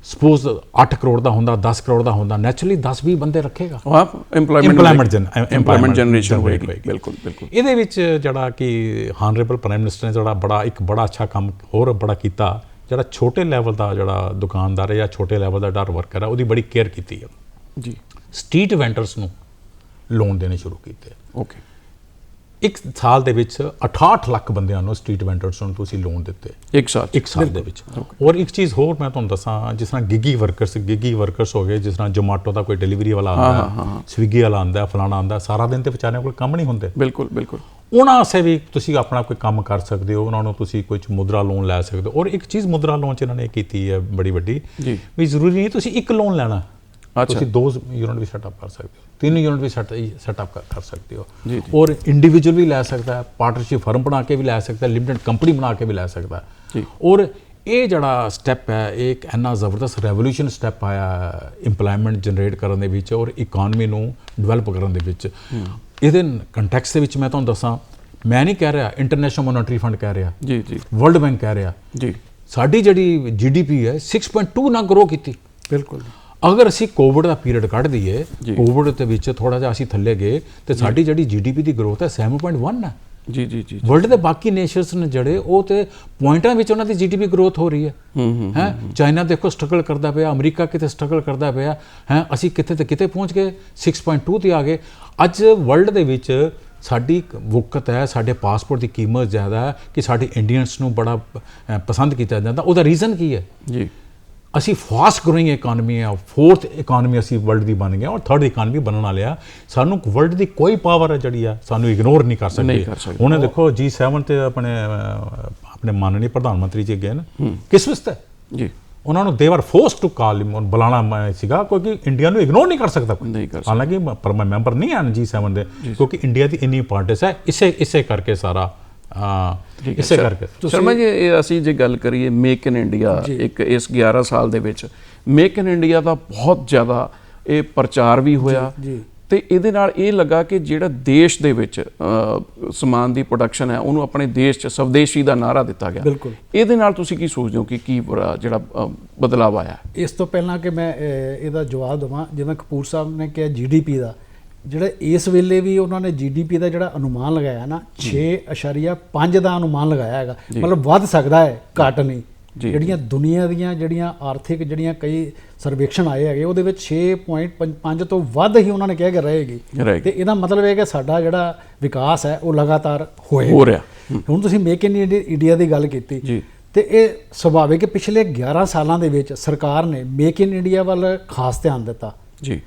ਸਪੋਜ਼ 8 ਕਰੋੜ ਦਾ ਹੁੰਦਾ 10 ਕਰੋੜ ਦਾ ਹੁੰਦਾ ਨੈਚੁਰਲੀ 10 20 ਬੰਦੇ ਰੱਖੇਗਾ। ਆਪ gen- ਏਮਪਲੋਇਮੈਂਟ ਜਨਰੇਸ਼ਨ ਹੋਏਗੀ। ਬਿਲਕੁਲ ਬਿਲਕੁਲ। ਇਹਦੇ ਵਿੱਚ ਜਿਹੜਾ ਕਿ ਹਾਨਰੇਬਲ ਪ੍ਰਾਈਮ ਮਿਨਿਸਟਰ ਨੇ ਜਿਹੜਾ ਬੜਾ ਇੱਕ ਬੜਾ ਅੱਛਾ ਕੰਮ ਹੋਰ ਬੜਾ ਕੀਤਾ। ਜਿਹੜਾ ਛੋਟੇ ਲੈਵਲ ਦਾ ਜਿਹੜਾ ਦੁਕਾਨਦਾਰ ਹੈ ਜਾਂ ਛੋਟੇ ਲੈਵਲ ਦਾ ਡਰ ਵਰਕਰ ਹੈ ਉਹਦੀ ਬੜੀ ਕੇਅਰ ਕੀਤੀ ਹੈ। ਜੀ। ਸਟਰੀਟ ਵੈਂਡਰਸ ਨੂੰ ਲੋਨ ਦੇਣੇ ਸ਼ੁਰੂ ਕੀਤੇ। ਓਕੇ ਇੱਕ ਸਾਲ ਦੇ ਵਿੱਚ 68 ਲੱਖ ਬੰਦਿਆਂ ਨੂੰ ਸਟਰੀਟ ਵੈਂਡਰਸ ਨੂੰ ਤੁਸੀਂ ਲੋਨ ਦਿੱਤੇ। ਇੱਕ ਸਾਲ। ਇੱਕ ਸਾਲ ਦੇ ਵਿੱਚ। ਔਰ ਇੱਕ ਚੀਜ਼ ਹੋਰ ਮੈਂ ਤੁਹਾਨੂੰ ਦੱਸਾਂ ਜਿਸ ਤਰ੍ਹਾਂ ਗਿਗੀ ਵਰਕਰਸ ਗਿਗੀ ਵਰਕਰਸ ਹੋ ਗਏ ਜਿਸ ਤਰ੍ਹਾਂ ਜੋਮਾਟੋ ਦਾ ਕੋਈ ਡਿਲੀਵਰੀ ਵਾਲਾ ਆਉਂਦਾ ਹੈ ਸਵਿਗੀ ਵਾਲਾ ਆਉਂਦਾ ਫਲਾਣਾ ਆਉਂਦਾ ਸਾਰਾ ਦਿਨ ਤੇ ਵਿਚਾਰਿਆਂ ਕੋਲ ਕੰਮ ਨਹੀਂ ਹੁੰਦੇ। ਬਿਲਕੁਲ ਬਿਲਕੁਲ। ਉਹਨਾਂ ਵਾਸਤੇ ਵੀ ਤੁਸੀਂ ਆਪਣਾ ਕੋਈ ਕੰਮ ਕਰ ਸਕਦੇ ਹੋ ਉਹਨਾਂ ਨੂੰ ਤੁਸੀਂ ਕੁਝ ਮੁਦਰਾ ਲੋਨ ਲੈ ਸਕਦੇ ਹੋ। ਔਰ ਇੱਕ ਚੀਜ਼ ਮੁਦਰਾ ਲੋਨ ਚ ਇਹਨਾਂ ਨੇ ਕੀਤੀ ਹੈ ਬੜੀ ਵੱਡੀ ਜੀ। ਵੀ ਜ਼ਰੂਰੀ ਨਹੀਂ ਤੁਸੀਂ ਇੱਕ ਲੋਨ ਲੈਣਾ। ਤੁਸੀਂ ਦੋ ਯੂਨਿਟ ਵੀ ਸੈਟਅਪ ਕਰ ਸਕਦੇ ਹੋ। ਤਿੰਨ ਯੂਨਿਟ ਵੀ ਸੈਟਅਪ ਕਰ ਸਕਦੇ ਹੋ। ਔਰ ਇੰਡੀਵਿਜੂਅਲ ਵੀ ਲੈ ਸਕਦਾ ਹੈ ਪਾਰਟਨਰਸ਼ਿਪ ਫਰਮ ਬਣਾ ਕੇ ਵੀ ਲੈ ਸਕਦਾ ਹੈ ਲਿਮਟਿਡ ਕੰਪਨੀ ਬਣਾ ਕੇ ਵੀ ਲੈ ਸਕਦਾ। ਔਰ ਇਹ ਜਿਹੜਾ ਸਟੈਪ ਹੈ ਇਹ ਇੱਕ ਇੰਨਾ ਜ਼ਬਰਦਸਤ ਰੈਵੋਲੂਸ਼ਨ ਸਟੈਪ ਆਇਆ ਇੰਪਲੋਇਮੈਂਟ ਜਨਰੇਟ ਕਰਨ ਦੇ ਵਿੱਚ ਔਰ ਇਕਨੋਮੀ ਨੂੰ ਡਿਵੈਲਪ ਕਰਨ ਦੇ ਵਿੱਚ। ਇਹਦੇ ਕੰਟੈਕਸਟ ਦੇ ਵਿੱਚ ਮੈਂ ਤੁਹਾਨੂੰ ਦੱਸਾਂ ਮੈਂ ਨਹੀਂ ਕਹਿ ਰਿਹਾ ਇੰਟਰਨੈਸ਼ਨਲ ਮੋਨਿਟਰੀ ਫੰਡ ਕਹਿ ਰਿਹਾ। ਜੀ ਜੀ। ਵਰਲਡ ਬੈਂਕ ਕਹਿ ਰਿਹਾ। ਜੀ। ਸਾਡੀ ਜਿਹੜੀ ਜੀਡੀਪੀ ਹੈ 6.2 ਨਾਲ ਗਰੋ ਕੀਤੀ। ਬਿਲਕੁਲ ਅਗਰ ਅਸੀਂ ਕੋਵਿਡ ਦਾ ਪੀਰੀਅਡ ਕੱਢ ਦਈਏ। ਕੋਵਿਡ ਦੇ ਵਿੱਚ ਥੋੜਾ ਜਿਹਾ ਅਸੀਂ ਥੱਲੇ ਗਏ ਤੇ ਸਾਡੀ ਜਿਹੜੀ ਜੀਡੀਪੀ ਦੀ ਗਰੋਥ ਹੈ 7.1 ਹੈ। ਜੀ ਜੀ ਜੀ ਵਰਲਡ ਦੇ ਬਾਕੀ ਨੇਸ਼ਨਸ ਨੇ ਜਿਹੜੇ ਉਹ ਤੇ ਪੁਆਇੰਟਾਂ ਵਿੱਚ ਉਹਨਾਂ ਦੀ ਜੀਡੀਪੀ ਗਰੋਥ ਹੋ ਰਹੀ ਹੈ। ਹੈ ਚਾਈਨਾ ਦੇਖੋ ਸਟਰਗਲ ਕਰਦਾ ਪਿਆ ਅਮਰੀਕਾ ਕਿਤੇ ਸਟਰਗਲ ਕਰਦਾ ਪਿਆ ਹੈ? ਅਸੀਂ ਕਿਤੇ ਤੇ ਕਿਤੇ ਪਹੁੰਚ ਗਏ 6.2 ਤੇ ਆ ਗਏ। ਅੱਜ ਵਰਲਡ ਦੇ ਵਿੱਚ ਸਾਡੀ ਵਕਤ ਹੈ ਸਾਡੇ ਪਾਸਪੋਰਟ ਦੀ ਕੀਮਤ ਜ਼ਿਆਦਾ ਹੈ ਕਿ ਸਾਡੇ ਇੰਡੀਅਨਸ ਨੂੰ ਬੜਾ ਪਸੰਦ ਕੀਤਾ ਜਾਂਦਾ। ਉਹਦਾ ਰੀਜ਼ਨ ਕੀ ਹੈ? ਜੀ। ਅਸੀਂ ਫਾਸਟ ਗਰੋਇੰਗ ਇਕਨੋਮੀ ਹੈ ਫੋਰਥ ਇਕਨੋਮੀ ਅਸੀਂ ਵਰਲਡ ਦੀ ਬਣ ਗਏ ਹਾਂ ਔਰ ਥਰਡ ਇਕਨੋਮੀ ਬਣਨ ਵਾਲੇ ਆ। ਸਾਨੂੰ ਵਰਲਡ ਦੀ ਕੋਈ ਪਾਵਰ ਹੈ ਜਿਹੜੀ ਆ ਸਾਨੂੰ ਇਗਨੋਰ ਨਹੀਂ ਕਰ ਸਕਦੀ। ਉਹਨੇ ਦੇਖੋ G7 ਤੇ ਆਪਣੇ ਆਪਣੇ ਮਾਨनीय ਪ੍ਰਧਾਨ ਮੰਤਰੀ ਜੀ ਗਏ ਨਾ ਕਿਸ ਵਾਸਤੇ ਜੀ। ਉਹਨਾਂ ਨੂੰ ਦੇ ਵਰ ਫੋਰਸ ਟੂ ਕਾਲ ਬੁਲਾਣਾ ਮੈਂ ਸੀਗਾ ਕਿਉਂਕਿ ਇੰਡੀਆ ਨੂੰ ਇਗਨੋਰ ਨਹੀਂ ਕਰ ਸਕਦਾ ਕੋਈ। ਨਹੀਂ ਕਰ ਸਕਦਾ। ਹਾਲਾਂਕਿ ਪਰ ਮੈਂ ਮੈਂਬਰ ਨਹੀਂ ਹਾਂ G7 ਦੇ ਕਿਉਂਕਿ ਇੰਡੀਆ ਦੀ ਇੰਨੀ ਇੰਪੋਰਟੈਂਸ ਹੈ ਇਸੇ ਇਸੇ ਕਰਕੇ ਸਾਰਾ ਇਸੇ ਕਰਕੇ। ਸ਼ਰਮਾ ਜੀ ਅਸੀਂ ਜੇ ਗੱਲ ਕਰੀਏ ਮੇਕ ਇਨ ਇੰਡੀਆ ਇੱਕ ਇਸ 11 ਸਾਲ ਦੇ ਵਿੱਚ ਮੇਕ ਇਨ ਇੰਡੀਆ ਦਾ ਬਹੁਤ ਜ਼ਿਆਦਾ ਇਹ ਪ੍ਰਚਾਰ ਵੀ ਹੋਇਆ। ਤੇ ਇਹਦੇ ਨਾਲ ਇਹ ਲੱਗਾ ਕਿ ਜਿਹੜਾ ਦੇਸ਼ ਦੇ ਵਿੱਚ ਸਮਾਨ ਦੀ ਪ੍ਰੋਡਕਸ਼ਨ ਹੈ ਉਹਨੂੰ ਆਪਣੇ ਦੇਸ਼ 'ਚ ਸਵਦੇਸ਼ੀ ਦਾ ਨਾਰਾ ਦਿੱਤਾ ਗਿਆ। ਬਿਲਕੁਲ। ਇਹਦੇ ਨਾਲ ਤੁਸੀਂ ਕੀ ਸੋਚਦੇ ਹੋ ਕਿ ਕੀ ਜਿਹੜਾ ਬਦਲਾਅ ਆਇਆ? ਇਸ ਤੋਂ ਪਹਿਲਾਂ ਕਿ ਮੈਂ ਇਹਦਾ ਜਵਾਬ ਦਵਾਂ ਜਿਵੇਂ ਕਪੂਰ ਸਾਹਿਬ ਨੇ ਕਿਹਾ ਜੀਡੀਪੀ ਦਾ। ਜਿਹੜਾ ਇਸ ਵੇਲੇ ਵੀ ਉਹਨਾਂ ਨੇ ਜੀਡੀਪੀ ਦਾ ਜਿਹੜਾ ਅਨੁਮਾਨ ਲਗਾਇਆ ਨਾ 6.5 ਦਾ ਅਨੁਮਾਨ ਲਗਾਇਆ ਹੈਗਾ। ਮਤਲਬ ਵੱਧ ਸਕਦਾ ਹੈ ਘੱਟ ਨਹੀਂ। ਜਿਹੜੀਆਂ ਦੁਨੀਆ ਦੀਆਂ ਜਿਹੜੀਆਂ ਆਰਥਿਕ ਜਿਹੜੀਆਂ ਕਈ ਸਰਵੇਖਣ ਆਏ ਹੈਗੇ ਉਹਦੇ ਵਿੱਚ 6.5 ਤੋਂ ਵੱਧ ਹੀ ਉਹਨਾਂ ਨੇ ਕਿਹਾ ਕਿ ਰਹੇਗੀ। ਤੇ ਇਹਦਾ ਮਤਲਬ ਇਹ ਕਿ ਸਾਡਾ ਜਿਹੜਾ ਵਿਕਾਸ ਹੈ ਉਹ ਲਗਾਤਾਰ ਹੋਏਗਾ। ਹੋ ਰਿਹਾ। ਹੁਣ ਤੁਸੀਂ ਮੇਕ ਇਨ ਇੰਡੀਆ ਦੀ ਗੱਲ ਕੀਤੀ। ਤੇ ਇਹ ਸੁਭਾਵਿਕ ਕਿ ਪਿਛਲੇ 11 ਸਾਲਾਂ ਦੇ ਵਿੱਚ ਸਰਕਾਰ ਨੇ ਮੇਕ ਇਨ ਇੰਡੀਆ ਵੱਲ ਖਾਸ ਧਿਆਨ ਦਿੱਤਾ। ਜੀ।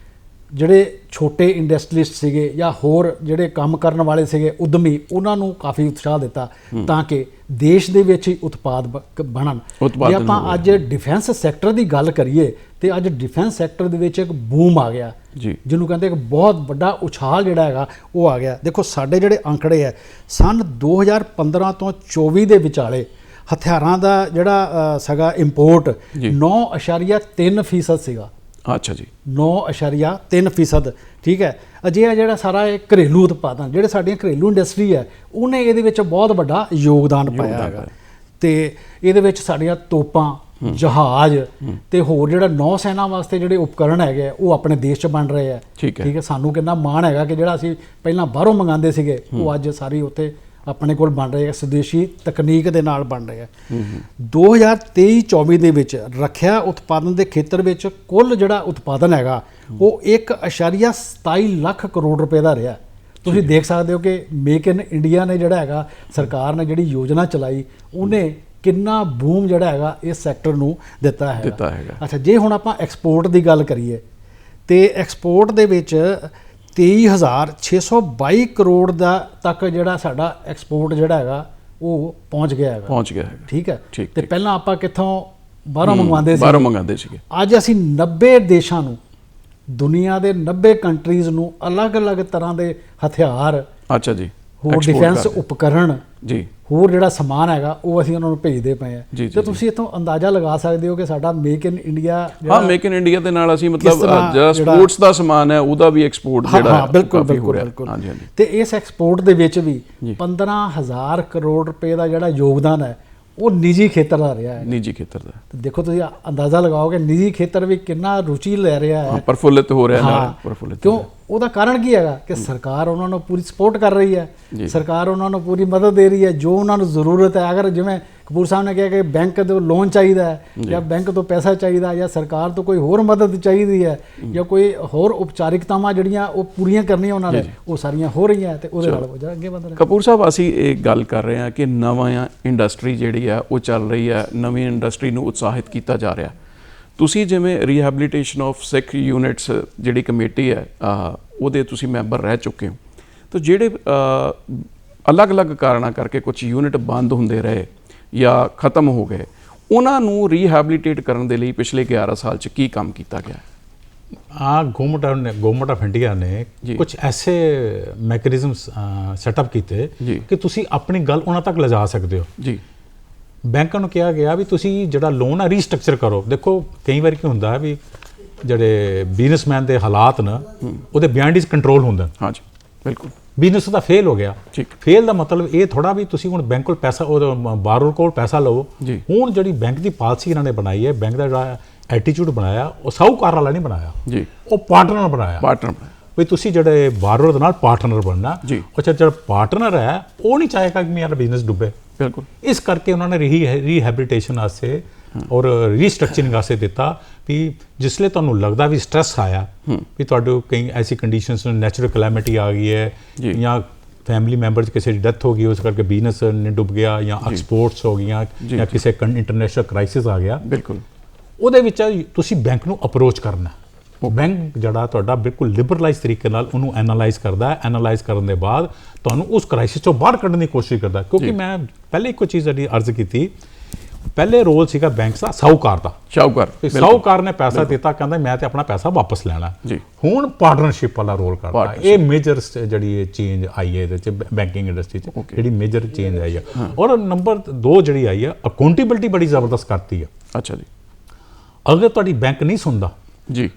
ਜਿਹੜੇ ਛੋਟੇ ਇੰਡਸਟਰੀਲਿਸਟ ਸੀਗੇ ਜਾਂ ਹੋਰ ਜਿਹੜੇ ਕੰਮ ਕਰਨ ਵਾਲੇ ਸੀਗੇ ਉਦਮੀ ਉਹਨਾਂ ਨੂੰ ਕਾਫੀ ਉਤਸ਼ਾਹ ਦਿੱਤਾ ਤਾਂ ਕਿ ਦੇਸ਼ ਦੇ ਵਿੱਚ ਹੀ ਉਤਪਾਦ ਬ- ਕ- ਬਣਨ ਜੇ ਆਪਾਂ। ਅੱਜ ਡਿਫੈਂਸ ਸੈਕਟਰ ਦੀ ਗੱਲ ਕਰੀਏ ਤੇ ਅੱਜ ਡਿਫੈਂਸ ਸੈਕਟਰ ਦੇ ਵਿੱਚ ਇੱਕ ਬੂਮ ਆ ਗਿਆ ਜੀ। ਜਿਹਨੂੰ ਕਹਿੰਦੇ ਇੱਕ ਬਹੁਤ ਵੱਡਾ ਉਛਾਲ ਜਿਹੜਾ ਹੈਗਾ ਉਹ ਆ ਗਿਆ ਦੇਖੋ ਸਾਡੇ ਜਿਹੜੇ ਅੰਕੜੇ ਆ ਸਨ 2015 ਤੋਂ 24 ਦੇ ਵਿਚਾਲੇ ਹਥਿਆਰਾਂ ਦਾ ਜਿਹੜਾ ਸਗਾ ਇੰਪੋਰਟ ਜੀ। 9.3% ਫੀਸਦ ਸੀਗਾ ਅੱਛਾ ਜੀ। 9.3% ਫੀਸਦ। ਠੀਕ ਹੈ? ਅਜਿਹਾ ਜਿਹੜਾ ਸਾਰਾ ਇਹ ਘਰੇਲੂ ਉਤਪਾਦਨ ਜਿਹੜੇ ਸਾਡੀਆਂ ਘਰੇਲੂ ਇੰਡਸਟਰੀ ਹੈ ਉਹਨੇ ਇਹਦੇ ਵਿੱਚ ਬਹੁਤ ਵੱਡਾ ਯੋਗਦਾਨ ਪਾਇਆ ਹੈਗਾ। ਤੇ ਇਹਦੇ ਵਿੱਚ ਸਾਡੀਆਂ ਤੋਪਾਂ ਜਹਾਜ਼ ਤੇ ਹੋਰ ਜਿਹੜਾ ਨੌ ਸੈਨਾ ਵਾਸਤੇ ਜਿਹੜੇ ਉਪਕਰਨ ਹੈਗੇ ਆ, ਉਹ ਆਪਣੇ ਦੇਸ਼ 'ਚ ਬਣ ਰਹੇ ਆ। ਠੀਕ ਹੈ। ਠੀਕ ਹੈ? ਸਾਨੂੰ ਕਿੰਨਾ ਮਾਣ ਹੈਗਾ ਕਿ ਜਿਹੜਾ ਅਸੀਂ ਪਹਿਲਾਂ ਬਾਹਰੋਂ ਮੰਗਾਉਂਦੇ ਸੀਗੇ ਉਹ ਅੱਜ ਸਾਰੀ ਉੱਥੇ ਆਪਣੇ ਕੋਲ ਬਣ ਰਹੇ ਆ ਸਵਦੇਸ਼ੀ ਤਕਨੀਕ ਦੇ ਨਾਲ ਬਣ ਰਹੇ ਆ। 2023-24 ਦੇ ਵਿੱਚ ਰੱਖਿਆ ਉਤਪਾਦਨ ਦੇ ਖੇਤਰ ਵਿੱਚ ਕੁੱਲ ਜਿਹੜਾ ਉਤਪਾਦਨ ਹੈਗਾ ਉਹ 1.27 ਲੱਖ ਕਰੋੜ ਰੁਪਏ ਦਾ ਰਿਹਾ। ਤੁਸੀਂ ਦੇਖ ਸਕਦੇ ਹੋ ਕਿ ਮੇਕ ਇਨ ਇੰਡੀਆ ਨੇ ਜਿਹੜਾ ਹੈਗਾ ਸਰਕਾਰ ਨੇ ਜਿਹੜੀ ਯੋਜਨਾ ਚਲਾਈ ਉਹਨੇ ਕਿੰਨਾ ਬੂਮ ਜਿਹੜਾ ਹੈਗਾ ਇਸ ਸੈਕਟਰ ਨੂੰ ਦਿੱਤਾ ਹੈਗਾ। ਦਿੱਤਾ ਹੈਗਾ। ਅੱਛਾ ਜੇ ਹੁਣ ਆਪਾਂ ਐਕਸਪੋਰਟ ਦੀ ਗੱਲ ਕਰੀਏ ਤੇ ਐਕਸਪੋਰਟ ਦੇ ਵਿੱਚ 23622 ਕਰੋੜ ਦਾ ਤੱਕ ਜਿਹੜਾ ਸਾਡਾ ਐਕਸਪੋਰਟ ਜਿਹੜਾ ਹੈਗਾ ਉਹ ਪਹੁੰਚ ਗਿਆ ਹੈਗਾ। ਪਹੁੰਚ ਗਿਆ ਹੈਗਾ। ਠੀਕ ਹੈ? ਤੇ। ਪਹਿਲਾਂ ਆਪਾਂ ਕਿੱਥੋਂ ਬਾਹਰੋਂ ਮੰਗਵਾਉਂਦੇ ਸੀ ਬਾਹਰੋਂ ਮੰਗਾਉਂਦੇ ਸੀਗੇ। ਅੱਜ ਅਸੀਂ 90 ਦੇਸ਼ਾਂ ਨੂੰ ਦੁਨੀਆ ਦੇ 90 ਕੰਟਰੀਜ਼ ਨੂੰ ਅਲੱਗ-ਅਲੱਗ ਤਰ੍ਹਾਂ ਦੇ ਹਥਿਆਰ ਅੱਛਾ ਜੀ। ਹੋਰ ਡਿਫੈਂਸ ਕਰਦੇ। ਉਪਕਰਨ ਜੀ। ਹੋਰ ਜਿਹੜਾ ਸਮਾਨ ਹੈਗਾ ਉਹ ਅਸੀਂ ਉਹਨਾਂ ਨੂੰ ਭੇਜਦੇ ਪਏ ਆ ਤੇ ਤੁਸੀਂ ਇਥੋਂ ਅੰਦਾਜ਼ਾ ਲਗਾ ਸਕਦੇ ਹੋ ਕਿ ਸਾਡਾ ਮੇਕ ਇਨ ਇੰਡੀਆ ਹਾਂ ਮੇਕ ਇਨ ਇੰਡੀਆ ਦੇ ਨਾਲ ਅਸੀਂ ਮਤਲਬ ਜਿਹੜਾ ਸਪੋਰਟਸ ਦਾ ਸਮਾਨ ਹੈ ਉਹਦਾ ਵੀ ਐਕਸਪੋਰਟ ਜਿਹੜਾ ਹਾਂ ਬਿਲਕੁਲ ਬਿਲਕੁਲ ਹਾਂਜੀ ਹਾਂਜੀ। ਤੇ ਇਸ ਐਕਸਪੋਰਟ ਦੇ ਵਿੱਚ ਵੀ ਜੀ। 15000 ਕਰੋੜ ਰੁਪਏ ਦਾ ਜਿਹੜਾ ਯੋਗਦਾਨ ਹੈ ਉਹ ਨਿੱਜੀ ਖੇਤਰ ਦਾ ਰਿਹਾ ਹੈ ਨਿੱਜੀ ਖੇਤਰ ਦਾ। ਤੇ ਦੇਖੋ ਤੁਸੀਂ ਅੰਦਾਜ਼ਾ ਲਗਾਓ ਕਿ ਨਿੱਜੀ ਖੇਤਰ ਵੀ ਕਿੰਨਾ ਰੁਚੀ ਲੈ ਰਿਹਾ ਹਾਂ। ਹੈ ਪ੍ਰਫੁੱਲਿਤ ਹੋ ਰਿਹਾ ਨਾਲ ਪ੍ਰਫੁੱਲਿਤ ਕਿਉਂ। ਉਹਦਾ ਕਾਰਨ ਕੀ ਹੈਗਾ ਕਿ ਸਰਕਾਰ ਉਹਨਾਂ ਨੂੰ ਪੂਰੀ ਸਪੋਰਟ ਕਰ ਰਹੀ। ਹੈ ਸਰਕਾਰ ਉਹਨਾਂ ਨੂੰ ਪੂਰੀ ਮਦਦ ਦੇ ਰਹੀ ਹੈ ਜੋ ਉਹਨਾਂ ਨੂੰ ਜ਼ਰੂਰਤ ਹੈ। ਅਗਰ ਜਿਵੇਂ ਕਪੂਰ ਸਾਹਿਬ ਨੇ ਕਿਹਾ ਕਿ ਬੈਂਕ ਤੋਂ ਲੋਨ ਚਾਹੀਦਾ ਹੈ ਜਾਂ। ਬੈਂਕ ਤੋਂ ਪੈਸਾ ਚਾਹੀਦਾ ਜਾਂ ਸਰਕਾਰ ਤੋਂ ਕੋਈ ਹੋਰ ਮਦਦ ਚਾਹੀਦੀ ਹੈ ਜਾਂ ਕੋਈ ਹੋਰ ਉਪਚਾਰਿਕਤਾਵਾਂ ਜਿਹੜੀਆਂ ਉਹ ਪੂਰੀਆਂ ਕਰਨੀਆਂ ਉਹਨਾਂ ਨੇ ਉਹ ਸਾਰੀਆਂ ਹੋ ਰਹੀਆਂ ਤੇ ਉਹਦੇ ਨਾਲ ਉਹ ਜਿਹੜਾ ਅੱਗੇ ਵਧ ਰਿਹਾ। ਕਪੂਰ ਸਾਹਿਬ ਅਸੀਂ ਇਹ ਗੱਲ ਕਰ ਰਹੇ ਹਾਂ ਕਿ ਨਵਾਂ ਇੰਡਸਟਰੀ ਜਿਹੜੀ ਹੈ ਉਹ ਚੱਲ ਰਹੀ ਹੈ। ਨਵੀਂ ਇੰਡਸਟਰੀ ਨੂੰ ਉਤਸ਼ਾਹਿਤ ਕੀਤਾ ਜਾ ਰਿਹਾ ਤੁਸੀਂ ਜਿਵੇਂ ਰੀਹੈਬਿਲਿਟੇਸ਼ਨ ਆਫ ਸਿੱਖ ਯੂਨਿਟਸ ਜਿਹੜੀ ਕਮੇਟੀ ਹੈ ਉਹਦੇ ਤੁਸੀਂ ਮੈਂਬਰ ਰਹਿ ਚੁੱਕੇ ਹੋ ਤਾਂ ਜਿਹੜੇ ਅਲੱਗ-ਅਲੱਗ ਕਾਰਨਾਂ ਕਰਕੇ ਕੁਝ ਯੂਨਿਟ ਬੰਦ ਹੁੰਦੇ ਰਹੇ ਜਾਂ ਖਤਮ ਹੋ ਗਏ ਉਹਨਾਂ ਨੂੰ ਰੀਹੈਬਿਲਿਟੇਟ ਕਰਨ ਦੇ ਲਈ ਪਿਛਲੇ 11 ਸਾਲ 'ਚ ਕੀ ਕੰਮ ਕੀਤਾ ਗਿਆ ਆ ਗਵਰਨਮੈਂਟ ਨੇ ਗਵਰਨਮੈਂਟ ਆਫ ਇੰਡੀਆ ਨੇ। ਕੁਝ ਐਸੇ ਮੈਕੈਨਿਜ਼ਮਸ ਸੈਟਅਪ ਕੀਤੇ। ਕਿ ਤੁਸੀਂ ਆਪਣੀ ਗੱਲ ਉਹਨਾਂ ਤੱਕ ਲਿਜਾ ਸਕਦੇ ਹੋ ਜੀ ਬੈਂਕਾਂ ਨੂੰ ਕਿਹਾ ਗਿਆ ਵੀ ਤੁਸੀਂ ਜਿਹੜਾ ਲੋਨ ਆ ਰੀਸਟਰਕਚਰ ਕਰੋ। ਦੇਖੋ ਕਈ ਵਾਰ ਕੀ ਹੁੰਦਾ ਵੀ ਜਿਹੜੇ ਬਿਜ਼ਨਸਮੈਨ ਦੇ ਹਾਲਾਤ ਨਾ ਉਹਦੇ ਬਿਆੰਡ ਇਸ ਕੰਟਰੋਲ ਹੁੰਦੇ। ਹਾਂਜੀ ਬਿਲਕੁਲ। ਬਿਜ਼ਨਸ ਦਾ ਫੇਲ ਹੋ ਗਿਆ। ਫੇਲ ਦਾ ਮਤਲਬ ਇਹ ਥੋੜਾ ਵੀ ਤੁਸੀਂ ਹੁਣ ਬੈਂਕ ਕੋਲ ਪੈਸਾ ਉਹ ਬਾਰੋਰ ਕੋਲ ਪੈਸਾ ਲਵੋ। ਹੁਣ ਜਿਹੜੀ ਬੈਂਕ ਦੀ ਪਾਲਿਸੀ ਇਹਨਾਂ ਨੇ ਬਣਾਈ ਹੈ ਬੈਂਕ ਦਾ ਜਿਹੜਾ ਐਟੀਟਿਊਡ ਬਣਾਇਆ ਉਹ ਸਾਹੂਕਾਰ ਵਾਲਾ ਨਹੀਂ ਬਣਾਇਆ। ਜੀ। ਉਹ ਪਾਰਟਨਰ ਬਣਾਇਆ। ਪਾਰਟਨਰ ਵੀ ਤੁਸੀਂ ਜਿਹੜੇ ਬਾਰੋਰ ਦੇ ਨਾਲ ਪਾਰਟਨਰ ਬਣਨਾ। ਜਿਹੜਾ- ਜਿਹੜਾ ਪਾਰਟਨਰ ਹੈ ਉਹ ਨਹੀਂ ਚਾਹੇਗਾ ਕਿ ਮੇਰਾ ਬਿਜ਼ਨਸ ਡੁੱਬੇ। ਬਿਲਕੁਲ। ਇਸ ਕਰਕੇ ਉਹਨਾਂ ਨੇ ਰੀ ਰੀਹੈਬਿਲਿਟੇਸ਼ਨ ਵਾਸਤੇ ਔਰ ਰੀਸਟਰਕਚਰਿੰਗ ਵਾਸਤੇ ਦਿੱਤਾ ਵੀ ਜਿਸਲੇ ਤੁਹਾਨੂੰ ਲੱਗਦਾ ਵੀ ਸਟ੍ਰੈਸ ਆਇਆ ਵੀ ਤੁਹਾਡੇ ਕਈ ਐਸੀ ਕੰਡੀਸ਼ਨਸ ਨੈਚੁਰਲ ਕਲੈਮਿਟੀ ਆ ਗਈ ਹੈ ਜੀ। ਫੈਮਿਲੀ ਮੈਂਬਰ 'ਚ ਕਿਸੇ ਦੀ ਡੈਥ ਹੋ ਗਈ ਉਸ ਕਰਕੇ ਬਿਜ਼ਨਸ ਨੇ ਡੁੱਬ ਗਿਆ ਜਾਂ ਐਕਸਪੋਰਟਸ ਹੋ ਗਈਆਂ ਜੀ, ਕਿਸੇ ਇੰਟਰਨੈਸ਼ਨਲ ਕ੍ਰਾਈਸਿਸ ਆ ਗਿਆ। ਬਿਲਕੁਲ। ਉਹਦੇ ਵਿੱਚ ਤੁਸੀਂ ਬੈਂਕ ਨੂੰ ਅਪਰੋਚ ਕਰਨਾ। ਬੈਂਕ ਜਿਹੜਾ ਤੁਹਾਡਾ ਬਿਲਕੁਲ ਲਿਬਰਲਾਈਜ਼ ਤਰੀਕੇ ਨਾਲ ਉਹਨੂੰ ਐਨਾਲਾਈਜ਼ ਕਰਦਾ ਹੈ। ਐਨਾਲਾਈਜ਼ ਕਰਨ ਦੇ ਬਾਅਦ ਤੁਹਾਨੂੰ ਉਸ ਕ੍ਰਾਈਸਿਸ ਚੋਂ ਬਾਹਰ ਕੱਢਣ ਦੀ ਕੋਸ਼ਿਸ਼ ਕਰਦਾ। ਕਿਉਂਕਿ ਮੈਂ ਪਹਿਲੇ ਇੱਕੋ ਚੀਜ਼ ਜਿਹੜੀ ਅਰਜ਼ ਕੀਤੀ ਪਹਿਲੇ ਰੋਲ ਸੀਗਾ ਬੈਂਕ ਦਾ ਸਾਹੂਕਾਰ ਦਾ। ਸ਼ਾਹੂਕਾਰ। ਸਾਹੂਕਾਰ ਨੇ ਪੈਸਾ ਦਿੱਤਾ ਕਹਿੰਦਾ ਮੈਂ ਤੇ ਆਪਣਾ ਪੈਸਾ ਵਾਪਸ ਲੈਣਾ। ਹੁਣ ਪਾਰਟਨਰਸ਼ਿਪ ਵਾਲਾ ਰੋਲ ਕਰਦਾ। ਇਹ ਮੇਜਰ ਜਿਹੜੀ ਇਹ ਚੇਂਜ ਆਈ ਹੈ ਇਹਦੇ ਚ ਬੈਂਕਿੰਗ ਇੰਡਸਟਰੀ ਚ ਜਿਹੜੀ ਮੇਜਰ ਚੇਂਜ ਆਈ ਹੈ। ਔਰ ਨੰਬਰ 2 ਜਿਹੜੀ ਆਈ ਹੈ ਅਕਾਊਂਟੇਬਿਲਟੀ ਬੜੀ ਜ਼ਬਰਦਸਤ ਕਰਤੀ ਹੈ ਅੱਛਾ ਜੀ। ਅਗਰ ਤੁਹਾਡੀ ਬੈਂਕ ਨਹੀਂ ਸੁਣਦਾ ਜੀ।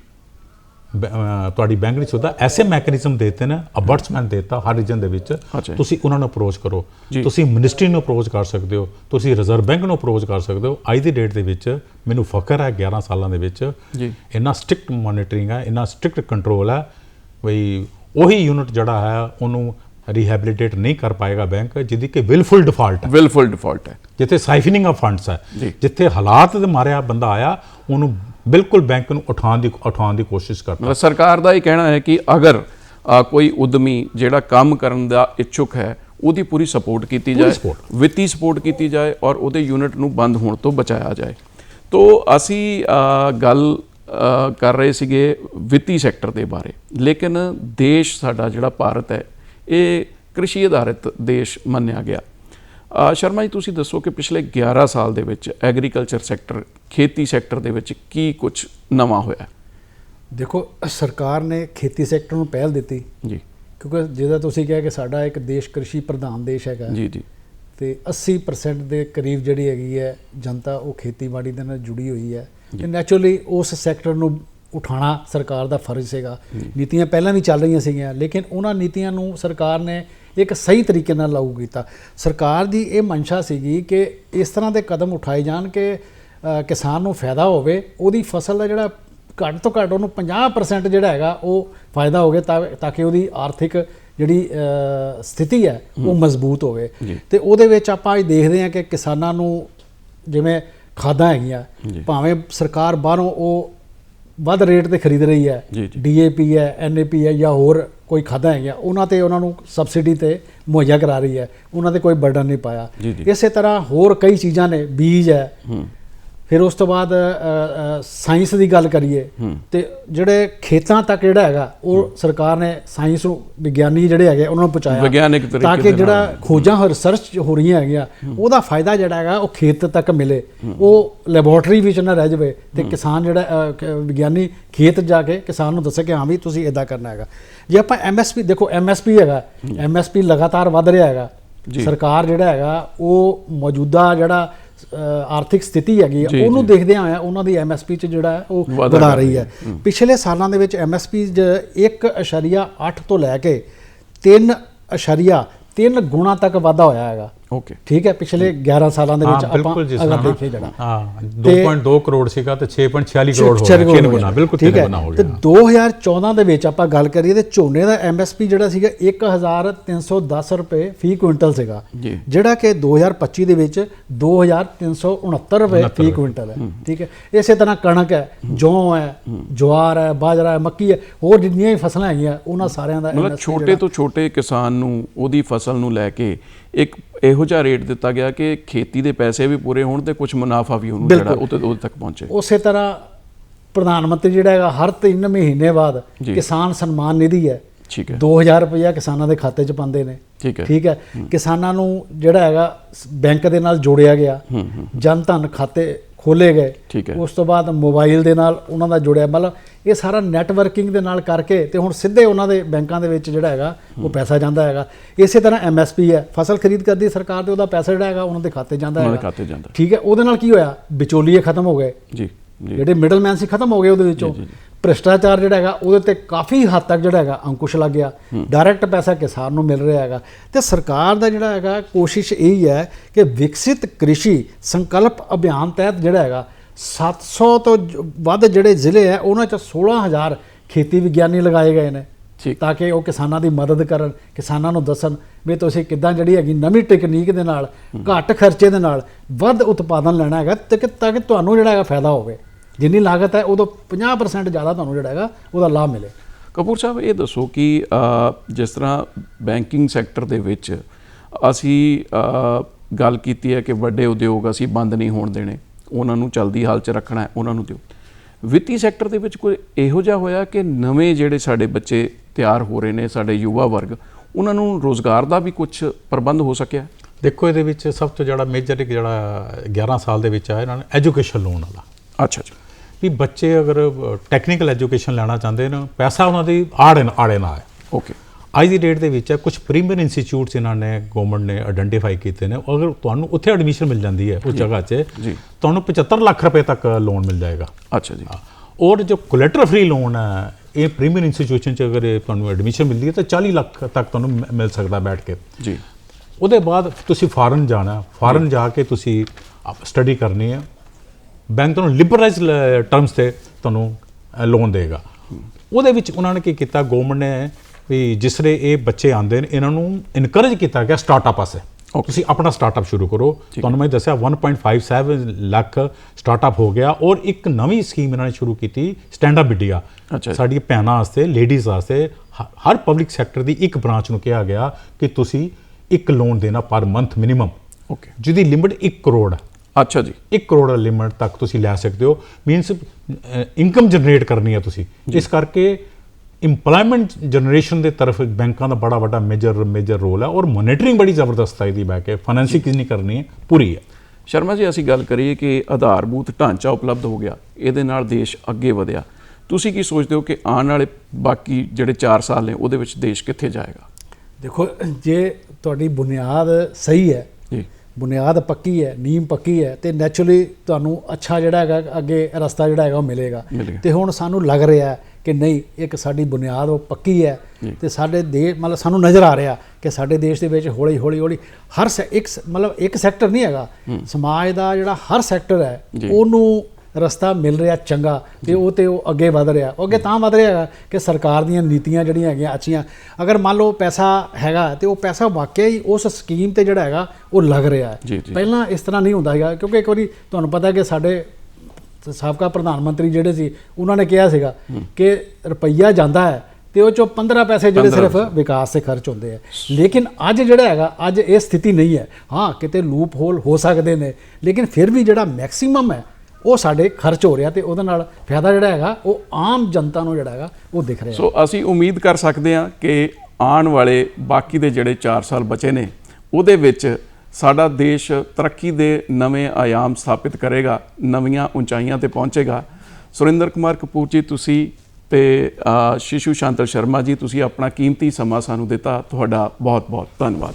ਤੁਹਾਡੀ ਬੈਂਕ ਨਹੀਂ ਸੁਣਦਾ ਐਸੇ ਮੈਕੈਨਿਜ਼ਮ ਦੇਤੇ ਨੇ ਅਬਰਟਸਮੈਨ ਦੇਤਾ ਹਰ ਰੀਜਨ ਦੇ ਵਿੱਚ। ਤੁਸੀਂ ਉਹਨਾਂ ਨੂੰ ਅਪਰੋਚ ਕਰੋ। ਤੁਸੀਂ ਮਿਨਿਸਟਰੀ ਨੂੰ ਅਪਰੋਚ ਕਰ ਸਕਦੇ ਹੋ। ਤੁਸੀਂ ਰਿਜ਼ਰਵ ਬੈਂਕ ਨੂੰ ਅਪਰੋਚ ਕਰ ਸਕਦੇ ਹੋ। ਅੱਜ ਦੀ ਡੇਟ ਦੇ ਵਿੱਚ ਮੈਨੂੰ ਫਖਰ ਹੈ 11 ਸਾਲਾਂ ਦੇ ਵਿੱਚ। ਜੀ। ਇੰਨਾ ਸਟ੍ਰਿਕਟ ਮੋਨੀਟਰਿੰਗ ਹੈ ਇੰਨਾ ਸਟ੍ਰਿਕਟ ਕੰਟਰੋਲ ਹੈ। ਬਈ ਉਹੀ ਯੂਨਿਟ ਜਿਹੜਾ ਹੈ ਉਹਨੂੰ ਰੀਹੈਬਿਲਿਟੇਟ ਨਹੀਂ ਕਰ ਪਾਏਗਾ ਬੈਂਕ ਜਿਹਦੀ ਕਿ ਵਿਲਫੁਲ ਡਿਫਾਲਟ ਹੈ। ਵਿਲਫੁਲ ਡਿਫਾਲਟ ਹੈ। ਜਿੱਥੇ ਸਾਈਫਨਿੰਗ ਆਫ ਫੰਡਸ ਹੈ। ਜਿੱਥੇ ਹਾਲਾਤ ਦੇ ਮਾਰਿਆ ਬੰਦਾ ਆਇਆ ਉਹਨੂੰ ਬਿਲਕੁਲ ਬੈਂਕ ਨੂੰ ਉਠਾਉਣ ਦੀ ਉਠਾਉਣ ਦੀ ਕੋਸ਼ਿਸ਼ ਕਰਦਾ। ਮਤਲਬ ਸਰਕਾਰ ਦਾ ਇਹ ਕਹਿਣਾ ਹੈ ਕਿ ਅਗਰ ਕੋਈ ਉਦਮੀ ਜਿਹੜਾ ਕੰਮ ਕਰਨ ਦਾ ਇੱਛੁਕ ਹੈ ਉਹਦੀ ਪੂਰੀ ਸਪੋਰਟ ਕੀਤੀ ਜਾਏ। ਵਿੱਤੀ ਸਪੋਰਟ ਕੀਤੀ ਜਾਏ ਔਰ ਉਹਦੇ ਯੂਨਿਟ ਨੂੰ ਬੰਦ ਹੋਣ ਤੋਂ ਬਚਾਇਆ ਜਾਏ। ਤੋ ਅਸੀਂ ਗੱਲ ਕਰ ਰਹੇ ਸੀਗੇ ਵਿੱਤੀ ਸੈਕਟਰ ਦੇ ਬਾਰੇ। ਲੇਕਿਨ ਦੇਸ਼ ਸਾਡਾ ਜਿਹੜਾ ਭਾਰਤ ਹੈ ਇਹ ਕ੍ਰਿਸ਼ੀ ਆਧਾਰਿਤ ਦੇਸ਼ ਮੰਨਿਆ ਗਿਆ। ਸ਼ਰਮਾ ਜੀ ਤੁਸੀਂ ਦੱਸੋ ਕਿ ਪਿਛਲੇ 11 ਸਾਲ ਦੇ ਵਿੱਚ ਐਗਰੀਕਲਚਰ ਸੈਕਟਰ ਖੇਤੀ ਸੈਕਟਰ ਦੇ ਵਿੱਚ ਕੀ ਕੁਝ ਨਵਾਂ ਹੋਇਆ? ਦੇਖੋ ਸਰਕਾਰ ਨੇ ਖੇਤੀ ਸੈਕਟਰ ਨੂੰ ਪਹਿਲ ਦਿੱਤੀ। ਜੀ। ਕਿਉਂਕਿ ਜਿਹਦਾ ਤੁਸੀਂ ਕਿਹਾ ਕਿ ਸਾਡਾ ਇੱਕ ਦੇਸ਼ ਕ੍ਰਿਸ਼ੀ ਪ੍ਰਧਾਨ ਦੇਸ਼ ਹੈਗਾ। ਜੀ ਜੀ। ਤੇ 80% ਦੇ ਕਰੀਬ ਜਿਹੜੀ ਹੈਗੀ ਹੈ ਜਨਤਾ ਉਹ ਖੇਤੀਬਾੜੀ ਦੇ ਨਾਲ ਜੁੜੀ ਹੋਈ ਹੈ। ਤੇ ਨੈਚੁਰਲੀ ਉਸ ਸੈਕਟਰ ਨੂੰ ਉਠਾਉਣਾ ਸਰਕਾਰ ਦਾ ਫਰਜ਼ ਸੀਗਾ। ਨੀਤੀਆਂ ਪਹਿਲਾਂ ਵੀ ਚੱਲ ਰਹੀਆਂ ਸੀਗੀਆਂ ਲੇਕਿਨ ਉਹਨਾਂ ਨੀਤੀਆਂ ਨੂੰ ਸਰਕਾਰ ਨੇ ਇੱਕ ਸਹੀ ਤਰੀਕੇ ਨਾਲ ਲਾਗੂ ਕੀਤਾ। ਸਰਕਾਰ ਦੀ ਇਹ ਮਨਸ਼ਾ ਸੀਗੀ ਕਿ ਇਸ ਤਰ੍ਹਾਂ ਦੇ ਕਦਮ ਉਠਾਏ ਜਾਣ ਕਿ ਕਿਸਾਨ ਨੂੰ ਫਾਇਦਾ ਹੋਵੇ ਉਹਦੀ ਫਸਲ ਦਾ ਜਿਹੜਾ ਘੱਟ ਤੋਂ ਘੱਟ ਉਹਨੂੰ 50% ਜਿਹੜਾ ਹੈਗਾ ਉਹ ਫਾਇਦਾ ਹੋਵੇ ਤਾਂ ਤਾਂ ਕਿ ਉਹਦੀ ਆਰਥਿਕ ਜਿਹੜੀ ਸਥਿਤੀ ਹੈ ਉਹ ਮਜ਼ਬੂਤ ਹੋਵੇ। ਤੇ ਉਹਦੇ ਵਿੱਚ ਆਪਾਂ ਅੱਜ ਦੇਖਦੇ ਹਾਂ ਕਿ ਕਿਸਾਨਾਂ ਨੂੰ ਜਿਵੇਂ ਖਾਦਾਂ ਹੈਗੀਆਂ। ਭਾਵੇਂ ਸਰਕਾਰ ਬਾਹਰੋਂ ਉਹ ਵੱਧ ਰੇਟ ਤੇ ਖਰੀਦ ਰਹੀ ਹੈ। ਡੀਏਪੀ ਹੈ ਐਨਏਪੀ ਹੈ ਜਾਂ ਹੋਰ ਕੋਈ ਖਾਦਾਂ ਹੈਗੀਆਂ ਉਹਨਾਂ ਤੇ ਉਹਨਾਂ ਨੂੰ ਸਬਸਿਡੀ ਤੇ ਮੁਹੱਈਆ ਕਰਾ ਰਹੀ ਹੈ ਉਹਨਾਂ ਤੇ ਕੋਈ ਬਰਡਨ ਨਹੀਂ ਪਾਇਆ। ਇਸੇ ਤਰ੍ਹਾਂ ਹੋਰ ਕਈ ਚੀਜ਼ਾਂ ਨੇ ਬੀਜ ਹੈ ਫਿਰ ਉਸ ਤੋਂ ਬਾਅਦ ਸਾਇੰਸ ਦੀ ਗੱਲ ਕਰੀਏ ਤੇ ਜਿਹੜੇ ਖੇਤਾਂ ਤੱਕ ਜਿਹੜਾ ਹੈਗਾ ਉਹ ਸਰਕਾਰ ਨੇ ਸਾਇੰਸ ਨੂੰ ਵਿਗਿਆਨੀ ਜਿਹੜੇ ਹੈਗੇ ਉਹਨਾਂ ਨੂੰ ਪਹੁੰਚਾਇਆ ਵਿਗਿਆਨਿਕ ਤਰੀਕੇ ਤਾਂ ਕਿ। ਜਿਹੜਾ ਖੋਜਾਂ ਹੋ। ਰਿਸਰਚ ਹੋ ਰਹੀਆਂ ਹੈਗੀਆਂ ਉਹਦਾ ਫਾਇਦਾ ਜਿਹੜਾ ਹੈਗਾ ਉਹ ਖੇਤ ਤੱਕ ਮਿਲੇ। ਉਹ ਲੈਬੋਰਟਰੀ ਵਿੱਚ ਨਾ ਰਹਿ ਜਾਵੇ ਤੇ ਕਿਸਾਨ ਜਿਹੜਾ ਵਿਗਿਆਨੀ ਖੇਤ ਜਾ ਕੇ ਕਿਸਾਨ ਨੂੰ ਦੱਸੇ ਕਿ ਹਾਂ ਵੀ ਤੁਸੀਂ ਇਦਾਂ ਕਰਨਾ ਹੈਗਾ। ਜੇ ਆਪਾਂ ਐਮਐਸਪੀ ਦੇਖੋ ਐਮਐਸਪੀ ਹੈਗਾ ਐਮਐਸਪੀ ਲਗਾਤਾਰ ਵਧ ਰਿਹਾ ਹੈਗਾ। ਸਰਕਾਰ ਜਿਹੜਾ ਹੈਗਾ ਉਹ ਮੌਜੂਦਾ ਜਿਹੜਾ ਆਰਥਿਕ ਸਥਿਤੀ ਹੈਗੀ ਆ, ਉਹਨੂੰ ਜੀ। ਦੇਖਦਿਆਂ ਹੋਇਆ ਉਹਨਾਂ ਦੀ ਐਮਐਸਪੀ ਚ ਜਿਹੜਾ ਉਹ ਵਾਧਾ ਰਹੀ ਹੈ। ਪਿਛਲੇ ਸਾਲਾਂ ਦੇ ਵਿੱਚ ਐਮਐਸਪੀ 1.8 ਤੋਂ ਲੈ ਕੇ 3.3 ਗੁਣਾ ਤੱਕ ਵਾਧਾ ਹੋਇਆ ਹੈਗਾ। ਓਕੇ ਠੀਕ ਹੈ ਪਿਛਲੇ 11 ਸਾਲਾਂ ਦੇ ਵਿੱਚ ਹਾਂ ਆਪਾਂ ਅਗਰ ਦੇਖੀਏ ਜਿਹੜਾ ਹਾਂ 2.2 ਕਰੋੜ ਸੀਗਾ ਤੇ 6.46 ਕਰੋੜ ਹੋ ਗਿਆ ਤਿੰਨ ਗੁਣਾ। ਬਿਲਕੁਲ ਠੀਕ ਤਿੰਨ ਹੈ। ਗੁਣਾ ਹੋ ਤੇ ਗਿਆ। 2014 ਦੇ ਵਿੱਚ ਆਪਾਂ ਗੱਲ ਕਰੀਏ ਤੇ ਝੋਨੇ ਦਾ ਐਮਐਸਪੀ ਜਿਹੜਾ ਸੀਗਾ 1310 ਰੁਪਏ ਫੀ ਕੁਇੰਟਲ ਸੀਗਾ। ਜਿਹੜਾ ਕਿ 2025 ਦੇ ਵਿੱਚ 2369 ਰੁਪਏ ਫੀ ਕੁਇੰਟਲ ਹੈ। ਠੀਕ ਹੈ ਇਸੇ ਤਰ੍ਹਾਂ ਕਣਕ ਹੈ ਜੌਂ ਹੈ ਜਵਾਰ ਹੈ ਬਾਜਰਾ ਹੈ ਮੱਕੀ ਹੈ ਹੋਰ ਜਿੰਨੀਆਂ ਵੀ ਫਸਲਾਂ ਹੈਗੀਆਂ ਉਹਨਾਂ ਸਾਰਿਆਂ ਦਾ ਮਤਲਬ ਛੋਟੇ ਤੋਂ ਛੋਟੇ ਕਿਸਾਨ ਨੂੰ ਉਹਦੀ ਫਸਲ ਨੂੰ ਲੈ ਕੇ ਇੱਕ ਇਹੋ ਜਿਹਾ ਰੇਟ ਦਿੱਤਾ ਗਿਆ ਕਿ ਖੇਤੀ ਦੇ ਪੈਸੇ ਵੀ ਪੂਰੇ ਹੋਣ ਤੇ ਕੁਝ ਮੁਨਾਫਾ ਵੀ ਉਹਨੂੰ ਜਿਹੜਾ ਉਹਦੇ ਤੱਕ ਪਹੁੰਚੇ। ਉਸੇ ਤਰ੍ਹਾਂ ਪ੍ਰਧਾਨ ਮੰਤਰੀ ਜਿਹੜਾ ਹੈਗਾ ਹਰ 3 ਮਹੀਨੇ ਬਾਅਦ। ਕਿਸਾਨ ਸਨਮਾਨ ਨਿਧੀ ਹੈ। ਠੀਕ ਹੈ। 2000 ਰੁਪਇਆ ਕਿਸਾਨਾਂ ਦੇ ਖਾਤੇ 'ਚ ਪਾਉਂਦੇ ਨੇ। ਠੀਕ ਹੈ। ਠੀਕ ਹੈ। ਕਿਸਾਨਾਂ ਨੂੰ ਜਿਹੜਾ ਹੈਗਾ ਬੈਂਕ ਦੇ ਨਾਲ ਜੋੜਿਆ ਗਿਆ। ਜਨ ਧਨ ਖਾਤੇ ਖੋਲੇ ਗਏ। ਹੈ। ਉਸ ਤੋਂ ਬਾਅਦ ਮੋਬਾਈਲ ਦੇ ਨਾਲ ਉਹਨਾਂ ਦਾ ਜੁੜਿਆ। ਮਤਲਬ ਇਹ ਸਾਰਾ ਨੈਟਵਰਕਿੰਗ ਦੇ ਨਾਲ ਕਰਕੇ ਤੇ ਹੁਣ ਸਿੱਧੇ ਉਹਨਾਂ ਦੇ ਬੈਂਕਾਂ ਦੇ ਵਿੱਚ ਜਿਹੜਾ ਹੈਗਾ ਉਹ ਪੈਸਾ ਜਾਂਦਾ ਹੈਗਾ। ਇਸੇ ਤਰ੍ਹਾਂ ਐਮਐਸਪੀ ਹੈ। ਫਸਲ ਖਰੀਦ ਕਰਦੀ ਸਰਕਾਰ ਤੇ ਉਹਦਾ ਪੈਸਾ ਜਿਹੜਾ ਹੈਗਾ ਉਹਨਾਂ ਦੇ ਖਾਤੇ ਜਾਂਦਾ ਹੈਗਾ। ਜਾਂਦਾ। ਠੀਕ ਹੈ। ਉਹਦੇ ਨਾਲ ਕੀ ਹੋਇਆ? ਵਿਚੋਲੀਏ ਖਤਮ ਹੋ ਗਏ। ਜੀ ਜਿਹੜੇ ਮਿਡਲਮੈਨ ਸੀ ਖਤਮ ਹੋ ਗਏ ਉਹਦੇ ਵਿੱਚੋਂ। ਭ੍ਰਿਸ਼ਟਾਚਾਰ ਜਿਹੜਾ ਹੈਗਾ ਉਹਦੇ ਤੇ ਕਾਫੀ ਹੱਦ ਤੱਕ ਜਿਹੜਾ ਹੈਗਾ ਅੰਕੁਸ਼ ਲੱਗ ਗਿਆ। ਡਾਇਰੈਕਟ ਪੈਸਾ ਕਿਸਾਨ ਨੂੰ ਮਿਲ ਰਿਹਾ ਹੈਗਾ। ਤੇ ਸਰਕਾਰ ਦਾ ਜਿਹੜਾ ਹੈਗਾ ਕੋਸ਼ਿਸ਼ ਇਹ ਹੀ ਹੈ ਕਿ ਵਿਕਸਿਤ ਕ੍ਰਿਸ਼ੀ ਸੰਕਲਪ ਅਭਿਆਨ ਤਹਿਤ ਜਿਹੜਾ ਹੈਗਾ 700 ਤੋਂ ਵੱਧ ਜਿਹੜੇ ਜ਼ਿਲ੍ਹੇ ਹੈ ਉਹਨਾਂ ਚ 16000 ਖੇਤੀ ਵਿਗਿਆਨੀ ਲਗਾਏ ਗਏ ਨੇ। ਤਾਂ ਕਿ ਉਹ ਕਿਸਾਨਾਂ ਦੀ ਮਦਦ ਕਰਨ ਕਿਸਾਨਾਂ ਨੂੰ ਦੱਸਣ ਵੀ ਤੁਸੀਂ ਕਿੱਦਾਂ ਜਿਹੜੀ ਹੈਗੀ ਨਵੀਂ ਟੈਕਨੀਕ ਦੇ ਨਾਲ ਘੱਟ ਖਰਚੇ ਦੇ ਨਾਲ ਵੱਧ ਉਤਪਾਦਨ ਲੈਣਾ ਹੈਗਾ ਤੇ ਕਿ ਤਾਂ ਕਿ ਤੁਹਾਨੂੰ ਜਿਹੜਾ ਹੈਗਾ ਫਾਇਦਾ ਹੋਵੇ। ਜਿੰਨੀ ਲਾਗਤ ਹੈ ਉਦੋਂ 50% ਜ਼ਿਆਦਾ ਤੁਹਾਨੂੰ ਜਿਹੜਾ ਹੈਗਾ ਉਹਦਾ ਲਾਭ ਮਿਲੇ। ਕਪੂਰ ਸਾਹਿਬ ਇਹ ਦੱਸੋ ਕਿ ਜਿਸ ਤਰ੍ਹਾਂ ਬੈਂਕਿੰਗ ਸੈਕਟਰ ਦੇ ਵਿੱਚ ਅਸੀਂ ਗੱਲ ਕੀਤੀ ਹੈ ਕਿ ਵੱਡੇ ਉਦਯੋਗ ਅਸੀਂ ਬੰਦ ਨਹੀਂ ਹੋਣ ਦੇਣੇ। ਉਹਨਾਂ ਨੂੰ ਚਲਦੀ ਹਾਲ 'ਚ ਰੱਖਣਾ ਹੈ ਉਹਨਾਂ ਨੂੰ ਦਿਓ। ਵਿੱਤੀ ਸੈਕਟਰ ਦੇ ਵਿੱਚ ਕੋਈ ਇਹੋ ਜਿਹਾ ਹੋਇਆ ਕਿ ਨਵੇਂ ਜਿਹੜੇ ਸਾਡੇ ਬੱਚੇ ਤਿਆਰ ਹੋ ਰਹੇ ਨੇ ਸਾਡੇ ਯੁਵਾ ਵਰਗ ਉਹਨਾਂ ਨੂੰ ਰੋਜ਼ਗਾਰ ਦਾ ਵੀ ਕੁਝ ਪ੍ਰਬੰਧ ਹੋ ਸਕਿਆ? ਦੇਖੋ ਇਹਦੇ ਵਿੱਚ ਸਭ ਤੋਂ ਜਿਹੜਾ ਮੇਜਰ ਇੱਕ ਜਿਹੜਾ 11 ਸਾਲ ਦੇ ਵਿੱਚ ਆਇਆ ਇਹਨਾਂ ਨੇ ਐਜੂਕੇਸ਼ਨ ਲੋਨ ਵਾਲਾ। ਅੱਛਾ ਜੀ ਵੀ ਬੱਚੇ ਅਗਰ ਟੈਕਨੀਕਲ ਐਜੂਕੇਸ਼ਨ ਲੈਣਾ ਚਾਹੁੰਦੇ ਨੇ ਪੈਸਾ ਉਹਨਾਂ ਦੀ ਆੜੇ ਨਾ ਆੜੇ ਨਾ ਆਏ। ਓਕੇ ਅੱਜ ਦੀ ਡੇਟ ਦੇ ਵਿੱਚ ਕੁਝ ਪ੍ਰੀਮੀਅਰ ਇੰਸਟੀਚਿਊਟਸ ਇਹਨਾਂ ਨੇ ਗਵਰਨਮੈਂਟ ਨੇ ਆਇਡੈਂਟੀਫਾਈ ਕੀਤੇ ਨੇ ਅਗਰ ਤੁਹਾਨੂੰ ਉੱਥੇ ਐਡਮਿਸ਼ਨ ਮਿਲ ਜਾਂਦੀ ਹੈ ਉਸ ਜਗ੍ਹਾ 'ਚ ਜੀ। ਤੁਹਾਨੂੰ 75 ਲੱਖ ਰੁਪਏ ਤੱਕ ਲੋਨ ਮਿਲ ਜਾਏਗਾ। ਅੱਛਾ ਜੀ। ਔਰ ਜੋ ਕੋਲੈਟਰ ਫ੍ਰੀ ਲੋਨ ਹੈ ਇਹ ਪ੍ਰੀਮੀਅਰ ਇੰਸਟੀਚਿਊਸ਼ਨ 'ਚ ਅਗਰ ਤੁਹਾਨੂੰ ਐਡਮਿਸ਼ਨ ਮਿਲਦੀ ਹੈ ਤਾਂ 40 ਲੱਖ ਤੱਕ ਤੁਹਾਨੂੰ ਮਿਲ ਸਕਦਾ ਬੈਠ ਕੇ। ਜੀ। ਉਹਦੇ ਬਾਅਦ ਤੁਸੀਂ ਫਾਰਨ ਜਾਣਾ ਫਾਰਨ ਜਾ ਕੇ ਤੁਸੀਂ ਸਟੱਡੀ ਕਰਨੀ ਹੈ। ਬੈਂਕ ਤੁਹਾਨੂੰ ਲਿਬਰਲਾਈਜ਼ ਟਰਮਸ ਤੇ ਤੁਹਾਨੂੰ ਲੋਨ ਦੇਗਾ। ਉਹਦੇ ਵਿੱਚ ਉਹਨਾਂ ਨੇ ਕੀ ਕੀਤਾ ਗਵਰਨਮੈਂਟ ਨੇ ਵੀ ਜਿਸਰੇ ਇਹ ਬੱਚੇ ਆਉਂਦੇ ਨੇ ਇਹਨਾਂ ਨੂੰ ਇਨਕਰੇਜ ਕੀਤਾ ਗਿਆ ਸਟਾਰਟਅਪ ਵਾਸਤੇ। ਤੁਸੀਂ ਆਪਣਾ ਸਟਾਰਟਅਪ ਸ਼ੁਰੂ ਕਰੋ। ਤੁਹਾਨੂੰ ਮੈਂ ਦੱਸਿਆ 1.57 ਲੱਖ ਸਟਾਰਟਅਪ ਹੋ ਗਿਆ ਔਰ ਇੱਕ ਨਵੀਂ ਸਕੀਮ ਇਹਨਾਂ ਨੇ ਸ਼ੁਰੂ ਕੀਤੀ ਸਟੈਂਡ ਅਪ ਇੰਡੀਆ। ਸਾਡੀ ਭੈਣਾਂ ਵਾਸਤੇ ਲੇਡੀਜ਼ ਵਾਸਤੇ ਹਰ ਪਬਲਿਕ ਸੈਕਟਰ ਦੀ ਇੱਕ ਬ੍ਰਾਂਚ ਨੂੰ ਕਿਹਾ ਗਿਆ ਕਿ ਤੁਸੀਂ ਇੱਕ ਲੋਨ ਦੇਣਾ ਪਰ ਮੰਥ ਮਿਨੀਮਮ ਓਕੇ ਜਿਹਦੀ ਲਿਮਿਟ 1 ਕਰੋੜ ਹੈ। ਅੱਛਾ ਜੀ। 1 ਕਰੋੜ ਲਿਮਿਟ ਤੱਕ ਤੁਸੀਂ ਲੈ ਸਕਦੇ ਹੋ। ਮੀਨਸ ਇਨਕਮ ਜਨਰੇਟ ਕਰਨੀ ਹੈ ਤੁਸੀਂ। ਇਸ ਕਰਕੇ ਇੰਪਲੋਇਮੈਂਟ ਜਨਰੇਸ਼ਨ ਦੇ ਤਰਫ ਬੈਂਕਾਂ ਦਾ ਬੜਾ ਵੱਡਾ ਮੇਜਰ ਮੇਜਰ ਰੋਲ ਹੈ ਔਰ ਮੋਨੀਟਰਿੰਗ ਬੜੀ ਜ਼ਬਰਦਸਤ ਹੈ ਇਹਦੀ ਬੈ ਕੇ। ਫਾਈਨੈਂਸਿੰਗ ਕਿੰਨੀ ਕਰਨੀ ਹੈ? ਪੂਰੀ ਹੈ। ਸ਼ਰਮਾ ਜੀ ਅਸੀਂ ਗੱਲ ਕਰੀਏ ਕਿ ਆਧਾਰਭੂਤ ਢਾਂਚਾ ਉਪਲਬਧ ਹੋ ਗਿਆ। ਇਹਦੇ ਨਾਲ ਦੇਸ਼ ਅੱਗੇ ਵਧਿਆ। ਤੁਸੀਂ ਕੀ ਸੋਚਦੇ ਹੋ ਕਿ ਆਉਣ ਵਾਲੇ ਬਾਕੀ ਜਿਹੜੇ 4 ਸਾਲ ਨੇ ਉਹਦੇ ਵਿੱਚ ਦੇਸ਼ ਕਿੱਥੇ ਜਾਏਗਾ? ਦੇਖੋ ਜੇ ਤੁਹਾਡੀ ਬੁਨਿਆਦ ਸਹੀ ਹੈ ਜੀ। ਬੁਨਿਆਦ ਪੱਕੀ ਹੈ ਨੀਮ ਪੱਕੀ ਹੈ ਤੇ ਨੈਚੁਰਲੀ ਤੁਹਾਨੂੰ ਅੱਛਾ ਜਿਹੜਾ ਹੈਗਾ ਅੱਗੇ ਰਸਤਾ ਜਿਹੜਾ ਹੈਗਾ ਉਹ ਮਿਲੇਗਾ। ਤੇ ਹੁਣ ਸਾਨੂੰ ਲੱਗ ਰਿਹਾ ਕਿ ਨਹੀਂ ਇੱਕ ਸਾਡੀ ਬੁਨਿਆਦ ਉਹ ਪੱਕੀ ਹੈ। ਤੇ ਸਾਡੇ ਦੇਸ਼ ਮਤਲਬ ਸਾਨੂੰ ਨਜ਼ਰ ਆ ਰਿਹਾ ਕਿ ਸਾਡੇ ਦੇਸ਼ ਦੇ ਵਿੱਚ ਹੌਲੀ ਹੌਲੀ ਹੌਲੀ ਹਰ ਇੱਕ ਮਤਲਬ ਇੱਕ ਸੈਕਟਰ ਨਹੀਂ ਹੈਗਾ ਸਮਾਜ ਦਾ ਜਿਹੜਾ ਹਰ ਸੈਕਟਰ ਹੈ। ਉਹਨੂੰ ਰਸਤਾ ਮਿਲ ਰਿਹਾ ਚੰਗਾ ਤੇ ਉਹ ਤੇ ਉਹ ਅੱਗੇ ਵਧ ਰਿਹਾ। ਉਹ ਅੱਗੇ ਤਾਂ ਵਧ ਰਿਹਾ ਹੈਗਾ ਕਿ ਸਰਕਾਰ ਦੀਆਂ ਨੀਤੀਆਂ ਜਿਹੜੀਆਂ ਹੈਗੀਆਂ ਅੱਛੀਆਂ। ਅਗਰ ਮੰਨ ਲਓ ਪੈਸਾ ਹੈਗਾ ਤੇ ਉਹ ਪੈਸਾ ਵਾਕਿਆ ਹੀ ਉਸ ਸਕੀਮ ਤੇ ਜਿਹੜਾ ਹੈਗਾ ਉਹ ਲੱਗ ਰਿਹਾ ਹੈ। ਪਹਿਲਾਂ ਇਸ ਤਰ੍ਹਾਂ ਨਹੀਂ ਹੁੰਦਾ ਹੈਗਾ ਕਿਉਂਕਿ ਇੱਕ ਵਾਰੀ ਤੁਹਾਨੂੰ ਪਤਾ ਕਿ ਸਾਡੇ ਸਾਬਕਾ ਪ੍ਰਧਾਨ ਮੰਤਰੀ ਜਿਹੜੇ ਸੀ ਉਹਨਾਂ ਨੇ ਕਿਹਾ ਸੀਗਾ ਕਿ ਰੁਪਈਆ ਜਾਂਦਾ ਹੈ ਤੇ ਉਹ ਚੋਂ 15 ਪੈਸੇ ਜਿਹੜੇ 15 ਸਿਰਫ ਵਿਕਾਸ ਤੇ ਖਰਚ ਹੁੰਦੇ ਆ। ਲੇਕਿਨ ਅੱਜ ਜਿਹੜਾ ਹੈਗਾ ਅੱਜ ਇਹ ਸਥਿਤੀ ਨਹੀਂ ਹੈ। ਹਾਂ ਕਿਤੇ ਲੂਪ ਹੋਲ ਹੋ ਸਕਦੇ ਨੇ ਲੇਕਿਨ ਫਿਰ ਵੀ ਜਿਹੜਾ ਮੈਕਸਿਮਮ ਹੈ ਉਹ ਸਾਡੇ ਖਰਚ ਹੋ ਰਿਹਾ ਤੇ ਉਹਦੇ ਨਾਲ ਫਾਇਦਾ ਜਿਹੜਾ ਹੈਗਾ, ਉਹ ਆਮ ਜਨਤਾ ਨੂੰ ਜਿਹੜਾ ਹੈਗਾ, ਉਹ ਦਿਖ ਰਿਹਾ। ਸੋ ਅਸੀਂ ਉਮੀਦ ਕਰ ਸਕਦੇ ਹਾਂ ਕਿ ਆਉਣ ਵਾਲੇ ਬਾਕੀ ਦੇ ਜਿਹੜੇ 4 ਸਾਲ ਬਚੇ ਨੇ, ਉਹਦੇ ਵਿੱਚ ਸਾਡਾ ਦੇਸ਼ ਤਰੱਕੀ ਦੇ ਨਵੇਂ ਆਯਾਮ ਸਥਾਪਿਤ ਕਰੇਗਾ, ਨਵੀਆਂ ਉਚਾਈਆਂ ਤੇ ਪਹੁੰਚੇਗਾ। ਸੁਰਿੰਦਰ ਕੁਮਾਰ ਕਪੂਰ ਜੀ ਤੁਸੀਂ ਤੇ ਸ਼ਿਸ਼ੂ ਸ਼ਾਂਤਲ ਸ਼ਰਮਾ ਜੀ, ਤੁਸੀਂ ਆਪਣਾ ਕੀਮਤੀ ਸਮਾਂ ਸਾਨੂੰ ਦਿੱਤਾ, ਤੁਹਾਡਾ ਬਹੁਤ ਬਹੁਤ ਧੰਨਵਾਦ।